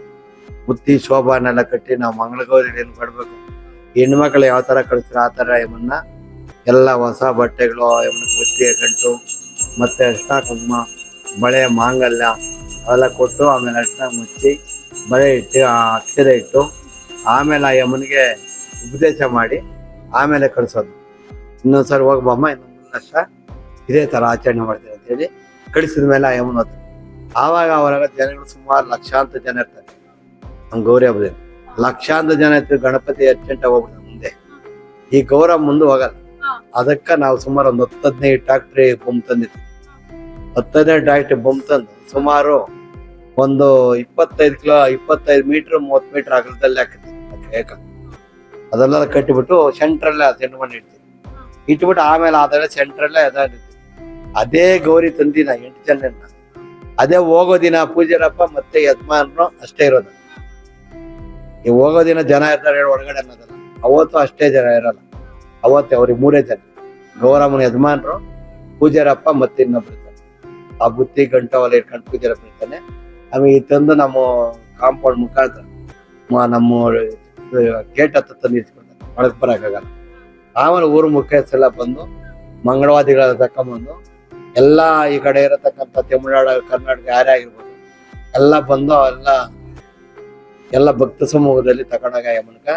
ಬುತ್ತಿ ಶೋಭಾನೆಲ್ಲ ಕಟ್ಟಿ, ನಾವು ಮಂಗಳಗೌರಿ ಏನು ಕೊಡ್ಬೇಕು ಹೆಣ್ಮಕ್ಳು ಯಾವ ತರ ಕಳಿಸ್ತಾರೆ ಆ ಥರ ಇವನ್ನ ಎಲ್ಲ ಹೊಸ ಬಟ್ಟೆಗಳು ಇವನ್ನ ಬುತ್ತಿಯ ಗಂಟು, ಮತ್ತೆ ಅಷ್ಟ ಕುಂಕುಮ ಮಳೆ ಮಾಂಗಲ್ಯ, ಅವೆಲ್ಲ ಕೊಟ್ಟು ಆಮೇಲೆ ಅಷ್ಟ ಮುಚ್ಚಿ ಆ ಅಕ್ಷರ ಇಟ್ಟು, ಆಮೇಲೆ ಆ ಯಮನಿಗೆ ಉಪದೇಶ ಮಾಡಿ, ಆಮೇಲೆ ಕಳಿಸೋದು. ಇನ್ನೊಂದ್ಸರಿ ಹೋಗಿ ಬಮ್ಮ, ಇನ್ನೊಂದು ವರ್ಷ ಇದೇ ಥರ ಆಚರಣೆ ಮಾಡ್ತೀವಿ ಅಂತೇಳಿ ಕಳಿಸಿದ ಮೇಲೆ ಆ ಯಮನ ಹೋದ್ರು. ಆವಾಗ ಅವರೆಲ್ಲ ಜನಗಳು ಸುಮಾರು ಲಕ್ಷಾಂತರ ಜನ ಇರ್ತಾರೆ. ನಮ್ಮ ಗೌರಿ ಹಬ್ಬದಲ್ಲಿ ಲಕ್ಷಾಂತರ ಜನ ಇತ್ತು ಗಣಪತಿ ಅರ್ಜೆಂಟ್ ಹೋಗ್ಬಿಡ್ತಾರೆ ಮುಂದೆ. ಈ ಗೌರವ ಮುಂದೆ ಹೋಗಲ್ಲ. ಅದಕ್ಕೆ ನಾವು ಸುಮಾರು ಒಂದು ಹತ್ತು ಹದಿನೈದು ಟ್ರಾಕ್ಟ್ರಿ ಬೊಂಬ್ ತಂದಿದ್ವಿ. ಹದಿನೈದು ಟ್ರಾಕ್ಟ್ರಿ ಬೊಂಬ್ ತಂದು ಸುಮಾರು ಒಂದು ಇಪ್ಪತ್ತೈದು ಕಿಲೋ, ಇಪ್ಪತ್ತೈದು ಮೀಟರ್, ಮೂವತ್ತು ಮೀಟರ್ ಅಗಲದಲ್ಲಿ ಹಾಕಿದ್ವಿ ಏಕ. ಅದೆಲ್ಲ ಕಟ್ಟಿಬಿಟ್ಟು ಸೆಂಟ್ರಲ್ಲೇ ಸೆಂಡ್ ಮಾಡಿ ಇಡ್ತೀನಿ. ಇಟ್ಬಿಟ್ಟು ಆಮೇಲೆ ಅದೆಲ್ಲ ಸೆಂಟ್ರಲ್ಲೇ ಅದಾಗಿರ್ತೀವಿ ಅದೇ ಗೌರಿ ತಂದಿನ ಎಂಟು ಜನ ಅದೇ ಹೋಗೋ ದಿನ ಪೂಜಾರಪ್ಪ ಮತ್ತೆ ಯಜಮಾನ್ರು ಅಷ್ಟೇ ಇರೋದು. ಈ ಹೋಗೋ ದಿನ ಜನ ಇರ್ತಾರೆ ಹೇಳಿ ಒಳಗಡೆ ಅನ್ನೋದಲ್ಲ. ಅವತ್ತು ಅಷ್ಟೇ ಜನ ಇರಲ್ಲ. ಅವತ್ತೇ ಅವ್ರಿಗೆ ಮೂರೇ ಜನ. ಗೌರಮ್ಮನ ಯಜಮಾನ್ರು ಪೂಜಾರಪ್ಪ ಮತ್ತೆ ಇನ್ನೊಬ್ರು ಇರ್ತಾರೆ. ಆ ಬುತ್ತಿ ಗಂಟೆ ಒಲೆ ಇಟ್ಕೊಂಡು ಪೂಜಾರಪ್ಪ ಇರ್ತಾನೆ. ಆಮೇಲೆ ತಂದು ನಮ್ಮ ಕಾಂಪೌಂಡ್ ಮುಖಾಂತರ ನಮ್ಮ ಗೇಟ್ ಹತ್ತ ತಂದು ಇಟ್ಕೊಳ್ತಾರೆ. ಒಳಗೆ ಬರೋಕ್ಕಾಗಲ್ಲ. ಆಮೇಲೆ ಊರು ಮುಖ್ಯಸ್ಥೆಲ್ಲ ಬಂದು ಮಂಗಳವಾದಿಗಳ ತಕೊಂಬಂದು ಎಲ್ಲ ಈ ಕಡೆ ಇರತಕ್ಕಂಥ ತಮಿಳುನಾಡು, ಕರ್ನಾಟಕ ಯಾರೇ ಆಗಿರ್ಬೋದು, ಎಲ್ಲ ಬಂದು ಎಲ್ಲ ಎಲ್ಲ ಭಕ್ತ ಸಮೂಹದಲ್ಲಿ ತಗೊಂಡಾಗ ಯಮನಕ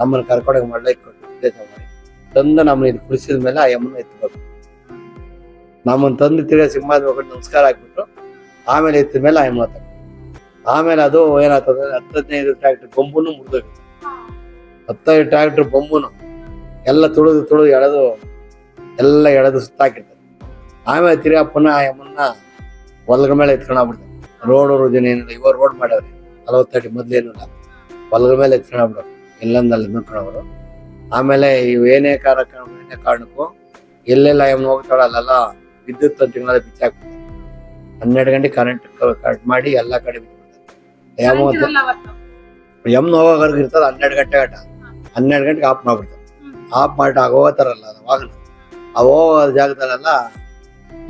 ನಮ್ಮನ್ನು ಕರ್ಕೊಂಡೋಗಿ ಮಾಡ್ಲಿಕ್ಕೆ ಉದ್ದೇಶ ಮಾಡಿ, ತಂದು ನಮ್ಮನ್ನ ಇದು ಕುಡಿಸಿದ ಮೇಲೆ ಆ ಯಮನ ಎತ್ತಬೇಕು ನಮ್ಮನ್ನು ತಂದು ತಿರ್ಗಾ ಸಿಂಹಾದ ನಮಸ್ಕಾರ ಹಾಕ್ಬಿಟ್ಟು ಆಮೇಲೆ ಎತ್ತಿದ ಮೇಲೆ ಆ ಯಮನ ತಗೊಂಡು ಆಮೇಲೆ ಅದು ಏನಾಗ್ತದೆ ಹತ್ತು ಹದಿನೈದು ಟ್ರ್ಯಾಕ್ಟರ್ ಬೊಂಬುನು ಮುರಿದೋಗ್ತದೆ ಹತ್ತೈದು ಟ್ರ್ಯಾಕ್ಟರ್ ಬೊಂಬುನು ಎಲ್ಲ ತುಳಿದು ತುಳಿದು ಎಳೆದು, ಎಲ್ಲ ಎಳೆದು ಸುತ್ತಾಕಿರ್ತದೆ ಆಮೇಲೆ ತಿರ್ಗಾ ಪುನಃ ಯಮನ್ನ ಹೊಲಗ ಮೇಲೆ ಎತ್ಕೊಂಡಾಗ್ಬಿಡ್ತಾರೆ ರೋಡ್ ರೋಜನೆ ಏನಿಲ್ಲ ಇವಾಗ ರೋಡ್ ಮಾಡವ್ರೆ ನಲವತ್ತಡಿ ಮೊದ್ಲೇನಿಲ್ಲ ಹೊಲಗ ಮೇಲೆ ಎತ್ಕೊಂಡಾಗ್ಬಿಡೋರು ಎಲ್ಲಂದಲ್ಲಿ ನಿಂತ್ಕೊಂಡವರು ಆಮೇಲೆ ಇವು ಏನೇ ಕಾರ್ಯಕ್ರಮ, ಏನೇ ಕಾರಣಕ್ಕೂ ಎಲ್ಲೆಲ್ಲ ಯಮನ ಹೋಗ್ತಾಳೆ, ಅಲ್ಲೆಲ್ಲ ವಿದ್ಯುತ್ ತಂತಿಗಳೆಲ್ಲ ಬಿಚ್ಚಾಕ್ಬಿಡ್ತಾರೆ ಹನ್ನೆರಡು ಗಂಟೆ ಕರೆಂಟ್ ಕಟ್ ಮಾಡಿ ಎಲ್ಲ ಕಡೆ ಬಿಟ್ಬಿಡ್ತಾರೆ ಯಮ ಇರ್ತದ ಹನ್ನೆರಡು ಗಂಟೆ ಗಂಟ. ಹನ್ನೆರಡು ಗಂಟೆಗೆ ಆಫ್ ಮಾಡ್ಬಿಡ್ತಾರೆ. ಆಫ್ ಮಾಡಿ ಹೋಗ್ತಾರಲ್ಲ ಅದು ವಾಹನ ಅವೋ ಜಾಗದಲ್ಲೆಲ್ಲ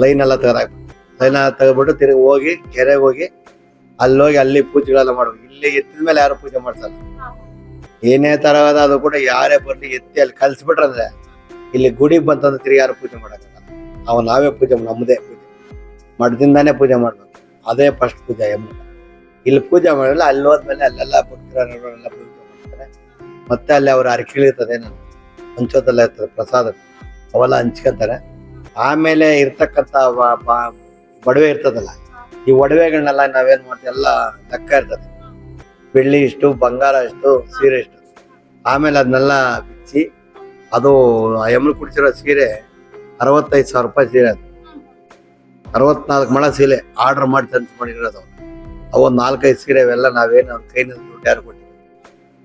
ಲೈನ್ ಎಲ್ಲ ತೆಗೆದಾಕ್ಬಿಟ್ಟು ಲೈನ್ ಎಲ್ಲ ತೆಗೆದ್ಬಿಟ್ಟು ತಿರುಗಿ ಹೋಗಿ ಕೆರೆಗೆ ಹೋಗಿ ಅಲ್ಲಿ ಹೋಗಿ ಅಲ್ಲಿ ಪೂಜೆಗಳೆಲ್ಲ ಮಾಡ್ಬೇಕು. ಇಲ್ಲಿ ಎತ್ತಿದ ಮೇಲೆ ಯಾರು ಪೂಜೆ ಮಾಡ್ತಾರೆ? ಏನೇ ತರವಾದ ಅದು ಕೂಡ ಯಾರೇ ಬರ್ಲಿ ಎತ್ತಿ ಅಲ್ಲಿ ಕಲ್ಸ್ಬಿಟ್ರಂದ್ರೆ ಇಲ್ಲಿ ಗುಡಿಗೆ ಬಂತಂದ್ರೆ ತಿರುಗಿ ಯಾರು ಪೂಜೆ ಮಾಡೋಕ್ಕಲ್ಲ ಅವ ನಾವೇ ಪೂಜೆ ಮಾಡ್- ನಮ್ಮದೇ ಪೂಜೆ. ಮಠದಿಂದಾನೇ ಪೂಜೆ ಮಾಡ್ಬೇಕು. ಅದೇ ಫಸ್ಟ್ ಪೂಜೆ ಯಮನ ಇಲ್ಲಿ ಪೂಜೆ ಮಾಡಲ್ಲ, ಅಲ್ಲಿ ಹೋದ್ಮೇಲೆ ಅಲ್ಲೆಲ್ಲ ಭಕ್ತರೆಲ್ಲ ಪೂಜೆ ಮಾಡ್ತಾರೆ. ಮತ್ತೆ ಅಲ್ಲಿ ಅವ್ರ ಅರಕಿಳಿರ್ತದೆ ನಾನು ಹಂಚೋದೆಲ್ಲ ಇರ್ತದೆ, ಪ್ರಸಾದ. ಅವೆಲ್ಲ ಹಂಚ್ಕೊತಾರೆ. ಆಮೇಲೆ ಇರ್ತಕ್ಕಂಥ ಒಡವೆ ಇರ್ತದಲ್ಲ, ಈ ಒಡವೆಗಳನ್ನೆಲ್ಲ ನಾವೇನ್ ಮಾಡ್ತೀವಿ, ಎಲ್ಲ ಲೆಕ್ಕ ಇರ್ತದೆ. ಬೆಳ್ಳಿ ಇಷ್ಟು, ಬಂಗಾರ ಇಷ್ಟು, ಸೀರೆ ಇಷ್ಟು. ಆಮೇಲೆ ಅದನ್ನೆಲ್ಲ ಬಿಚ್ಚಿ, ಅದು ಎಮ್ಮನ ಕುಡಿಸಿರೋ ಸೀರೆ, ಅರವತ್ತೈದು ಸಾವಿರ ರೂಪಾಯಿ ಸೀರೆ ಅದು. ಅರವತ್ನಾಲ್ಕು ಮಳ ಸೀರೆ, ಆರ್ಡರ್ ಮಾಡಿ ತಂದು ಮಾಡಿರೋದು ಅವ್ರು. ಅವು ಒಂದು ನಾಲ್ಕೈದು ಸೀರೆ ಅವೆಲ್ಲ ನಾವೇನು ಕೈನಿಂದ ದುಡ್ಡು ಯಾರು ಕೊಟ್ಟಿಲ್ಲ.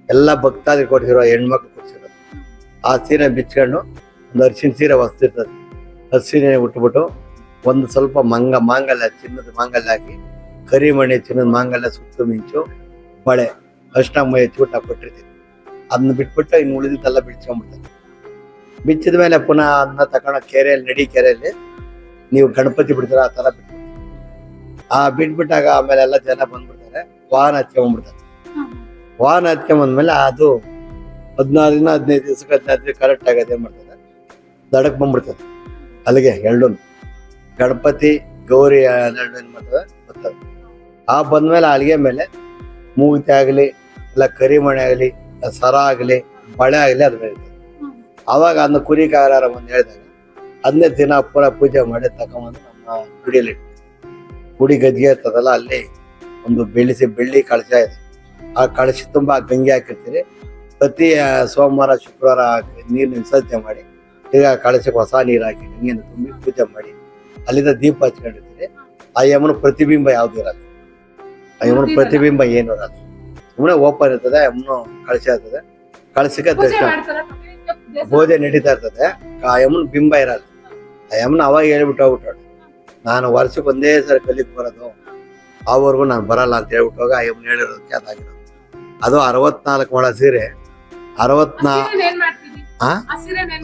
ಎಲ್ಲ ಭಕ್ತಾದಿ ಕೊಟ್ಟಿರೋ ಹೆಣ್ಮಕ್ಳು ಕೊಡ್ಸಿರೋ. ಆ ಸೀರೆ ಬಿಚ್ಕೊಂಡು ಒಂದು ಅರ್ಶಿನ ಸೀರೆ ಹೊಸ್ತಿರ್ತದೆ ಹಸಿನೇ ಉಟ್ಬಿಟ್ಟು ಒಂದು ಸ್ವಲ್ಪ ಮಂಗ ಮಾಂಗಲ್ಯ, ಚಿನ್ನದ ಮಾಂಗಲ್ಯ ಹಾಕಿ, ಕರಿಮಣಿ ಚಿನ್ನದ ಮಾಂಗಲ್ಯ, ಸುತ್ತು ಮಿಂಚು, ಬಳೆ ಅರ್ಶಿನ ಮೈ ಚೂಟ ಕೊಟ್ಟಿರ್ತೀವಿ ಅದನ್ನ ಬಿಟ್ಬಿಟ್ಟು ಇನ್ನು ಉಳಿದಿದ್ದೆಲ್ಲ ಬಿಡ್ಸ್ಕೊಂಡ್ಬಿಡ್ತಾರೆ ಬಿಚ್ಚಿದ ಮೇಲೆ ಪುನಃ ಅದನ್ನ ತಗೊಂಡು ಕೆರೆಯಲ್ಲಿ, ನಡಿ ಕೆರೆಯಲ್ಲಿ, ನೀವು ಗಣಪತಿ ಬಿಡ್ತೀರ ಆ ಥರ ಆ ಬಿಟ್ಬಿಟ್ಟಾಗ ಆಮೇಲೆ ಎಲ್ಲ ಜನ ಬಂದ್ಬಿಡ್ತಾರೆ. ವಾಹನ ಹತ್ಕೊಂಡ್ಬಿಡ್ತಾರೆ ವಾಹನ ಹತ್ಕೊಂಬಂದ್ಮೇಲೆ ಅದು ಹದಿನಾರು ದಿನ, ಹದಿನೈದು ದಿವಸಕ್ಕೆ ಹದಿನೈದು ದಿವಸ ಕರೆಕ್ಟ್ ಆಗೋದು ಏನ್ ಮಾಡ್ತಾರೆ. ದಡಕ್ ಬಂದ್ಬಿಡ್ತದೆ ಅಲ್ಲಿಗೆ ಎರಡೂ ಗಣಪತಿ, ಗೌರಿ ಎರಡು ಏನು ಮಾಡ್ತದೆ ಬರ್ತವೆ. ಆ ಬಂದ್ಮೇಲೆ ಅಲ್ಲಿಗೆ ಮೇಲೆ ಮೂಗುತಿ ಆಗಲಿ, ಇಲ್ಲ ಕರಿಮಣೆ ಆಗಲಿ ಸರ ಆಗಲಿ, ಬಳೆ ಆಗಲಿ ಮೇಲೆ ಇರ್ತದೆ ಅವಾಗ ಅದನ್ನ ಕುರಿ ಕಾಗಾರ ಬಂದು ಹೇಳಿದಾಗ ಹದಿನೈದು ದಿನ ಪೂರ ಪೂಜೆ ಮಾಡಿ ತಗೊಂಬಂದು ನಮ್ಮ ಗುಡಿಯಲ್ಲಿ. ಗುಡಿ ಗದ್ಗೆ ಇರ್ತದಲ್ಲ ಅಲ್ಲಿ ಒಂದು ಬೆಳೆಸಿ ಬೆಳ್ಳಿ ಕಳಶ ಇದೆ ಆ ಕಳಶ ತುಂಬಾ ಗಂಗೆ ಹಾಕಿರ್ತೀರಿ. ಪ್ರತಿ ಸೋಮವಾರ ಶುಕ್ರವಾರ ನೀರು ವಿಸರ್ಜನೆ ಮಾಡಿ ಈಗ ಕಳಶಕ್ಕೆ ಹೊಸ ನೀರು ಹಾಕಿ ಗಂಗೆಯನ್ನು ತುಂಬಿ ಪೂಜೆ ಮಾಡಿ ಅಲ್ಲಿಂದ ದೀಪ ಹಚ್ಕೊಂಡಿರ್ತೀರಿ. ಆ ಯಮನ ಪ್ರತಿಬಿಂಬ ಯಾವುದು ಇರಲ್ಲ. ಆ ಯಮನ ಪ್ರತಿಬಿಂಬ ಏನು ಇರಲ್ಲ. ಸುಮ್ಮನೆ ಓಪನ್ ಇರ್ತದೆ ಯಮನು ಕಳಶ ಇರ್ತದೆ. ಕಳಶಕ್ಕೆ ದರ್ಶನ. ಪೂಜೆ ನಡೀತಾ ಇರ್ತದೆ. ಆ ಯಮನ್ ಬಿಂಬ ಇರಲ್ಲ. ಆ ಯಮನ ಅವಾಗ ಹೇಳ್ಬಿಟ್ಟು ಹೋಗ್ಬಿಟ್ಟು ನಾನು ವರ್ಷಕ್ಕೆ ಒಂದೇ ಸರಿ ಕಲಿಕ್ ಬರೋದು ಆವರೆಗೂ ನಾನು ಬರಲ್ಲ ಅಂತ ಹೇಳ್ಬಿಟ್ಟು ಆ ಯಮನ್ ಹೇಳಿರೋದಕ್ಕೆ ಅದಾಗಿರೋದು ಅದು ಅರವತ್ನಾಲ್ಕು ಮೊಳ ಸೀರೆ. ಅರವತ್ನಾ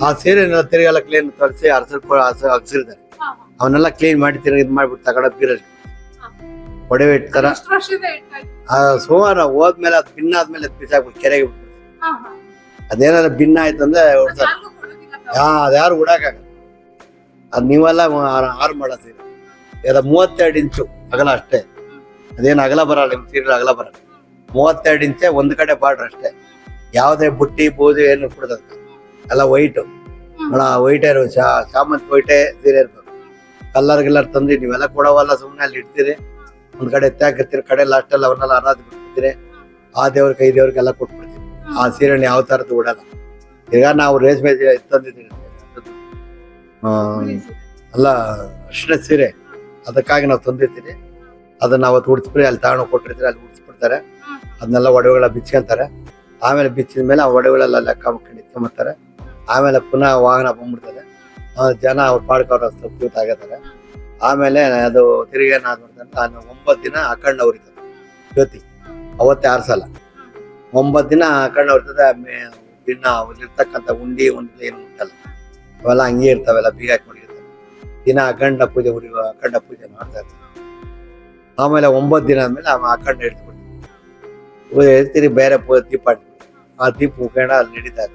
ಆ ಸೀರೆನ ತಿರುಗೆಲ್ಲ ಕ್ಲೀನ್ ತರಿಸಿ ಅರ್ಸರ್ ಹಸಿರಿದ್ದಾರೆ ಅವನ್ನೆಲ್ಲ ಕ್ಲೀನ್ ಮಾಡಿ ತಿರುಗಿ ಇದು ಮಾಡ್ಬಿಟ್ಟು ತಗೊಂಡ ಬೀರಲ್ಲಿ. ಒಡವೆ ಇಡ್ತಾರ ಸೋಮವಾರ ಹೋದ್ಮೇಲೆ ಅದು ಭಿನ್ನ ಆದ್ಮೇಲೆ ಬಿಸಾಕ್ಬಿಟ್ಟು ಕೆರೆಗೆ ಬಿಟ್ಬಿಡ್ತಾರೆ. ಅದೇನಾದ್ರು ಭಿನ್ನ ಆಯ್ತಂದ್ರೆ ಯಾರು ಹೊಡ್ತಾರೆ. ಹಾ ಅದ್ಯಾರು ಉಡಾಕಾಗಲ್ಲ ಅದು ನೀವೆಲ್ಲ ಆರು ಮಾಡ ಅದ ಮೂವತ್ತೆರಡು ಇಂಚು ಅಗಲ ಅಷ್ಟೇ. ಅದೇನು ಅಗಲ ಬರಲ್ಲ ನಿಮ್ಮ ಸೀರೆ ಅಗಲ ಬರಲ್ಲ. ಮೂವತ್ತೆರಡು ಇಂಚೆ ಒಂದು ಕಡೆ ಬಾರ್ಡ್ರ್ ಅಷ್ಟೇ. ಯಾವುದೇ ಬುಟ್ಟಿ ಬೂದು ಏನು ಕೊಡದ ಎಲ್ಲ ವೈಟ್. ನೋಡ ವೈಟೇ ಇರೋ ಶಾ ಶಾಮಂತ್ ವೈಟೇ ಸೀರೆ ಇರ್ಬೇಕು. ಕಲ್ಲರ್ ಗಿಲ್ಲರ್ ತಂದು ನೀವೆಲ್ಲ ಕೊಡವಲ್ಲ ಸುಮ್ಮನೆ ಅಲ್ಲಿ ಇಡ್ತೀರಿ. ಒಂದು ಕಡೆ ಎತ್ತಾಕಿರ್ತೀರಿ ಕಡೆ ಲಾಸ್ಟಲ್ಲಿ ಅವನ್ನೆಲ್ಲ ಆರಾಧನೆ ಬಿಟ್ಬಿಡ್ತೀರಿ ಆ ದೇವ್ರ ಕೈ ದೇವ್ರಿಗೆಲ್ಲ ಕೊಟ್ಬಿಡ್ತೀವಿ ಆ ಸೀರೆನ ಯಾವ ಥರದ್ದು ಉಡಲ್ಲ. ಈಗ ನಾವು ರೇಷ್ಮೆ ಸೀರೆ ತಂದಿದ್ದೀವಿ. ಅಲ್ಲ ಅಷ್ಟೇ ಸೀರೆ. ಅದಕ್ಕಾಗಿ ನಾವು ತಂದಿರ್ತೀವಿ ಅದನ್ನ ಅವತ್ತು ಉಡ್ಸ್ಬಿಡಿ, ಅಲ್ಲಿ ತಗೊಂಡು ಕೊಟ್ಟಿರ್ತೀರಿ, ಅಲ್ಲಿ ಉಡ್ಸ್ಬಿಡ್ತಾರೆ. ಅದನ್ನೆಲ್ಲ ಒಡವೆಗಳ ಬಿಚ್ಕೊಂತಾರೆ. ಆಮೇಲೆ ಬಿಚ್ಚಿದ ಮೇಲೆ ಆ ಒಡವೆಗಳೆಲ್ಲ ಲೆಕ್ಕ ಇಟ್ಕೊಂಬರ್ತಾರೆ ಆಮೇಲೆ ಪುನಃ ವಾಹನ ಬಂದ್ಬಿಡ್ತಾರೆ ಜನ ಅವ್ರ ಪಾಡ್ಕವ್ರ ತಪ್ಪು ಆಗತ್ತಾರೆ ಆಮೇಲೆ ಅದು ತಿರುಗಿ ಏನಾದ್ ಮಾಡ್ತಾರೆ ಒಂಬತ್ತು ದಿನ ಅಖಂಡ ಉರಿತದೆ ಜ್ಯೋತಿ. ಅವತ್ತೇ ಆರ್ಸಲ್ಲ. ಒಂಬತ್ತು ದಿನ ಅಖಂಡ ಅವ್ರಿತದೆ. ದಿನ ಅವ್ರಿರ್ತಕ್ಕಂಥ ಉಂಡಿ ಉಂಡಿ ಏನು ಉಂಟಲ್ಲ. ಅವೆಲ್ಲ ಹಂಗೆ ಇರ್ತಾವೆಲ್ಲ, ಬೀಗ ಹಾಕಿ ದಿನ ಅಖಂಡ ಪೂಜೆ ಉರಿ ಅಖಂಡ ಪೂಜೆ ಮಾಡ್ತಾ ಇರ್ತಾರೆ ಆಮೇಲೆ ಒಂಬತ್ತು ದಿನ ಆದ್ಮೇಲೆ ಆ ಅಖಂಡ ಹೇಳ್ತೀರಿ, ಬೇರೆ ಪೂಜೆ ದೀಪ. ಆ ದೀಪ ಮುಖೇಣ ಅಲ್ಲಿ ನಡೀತಾ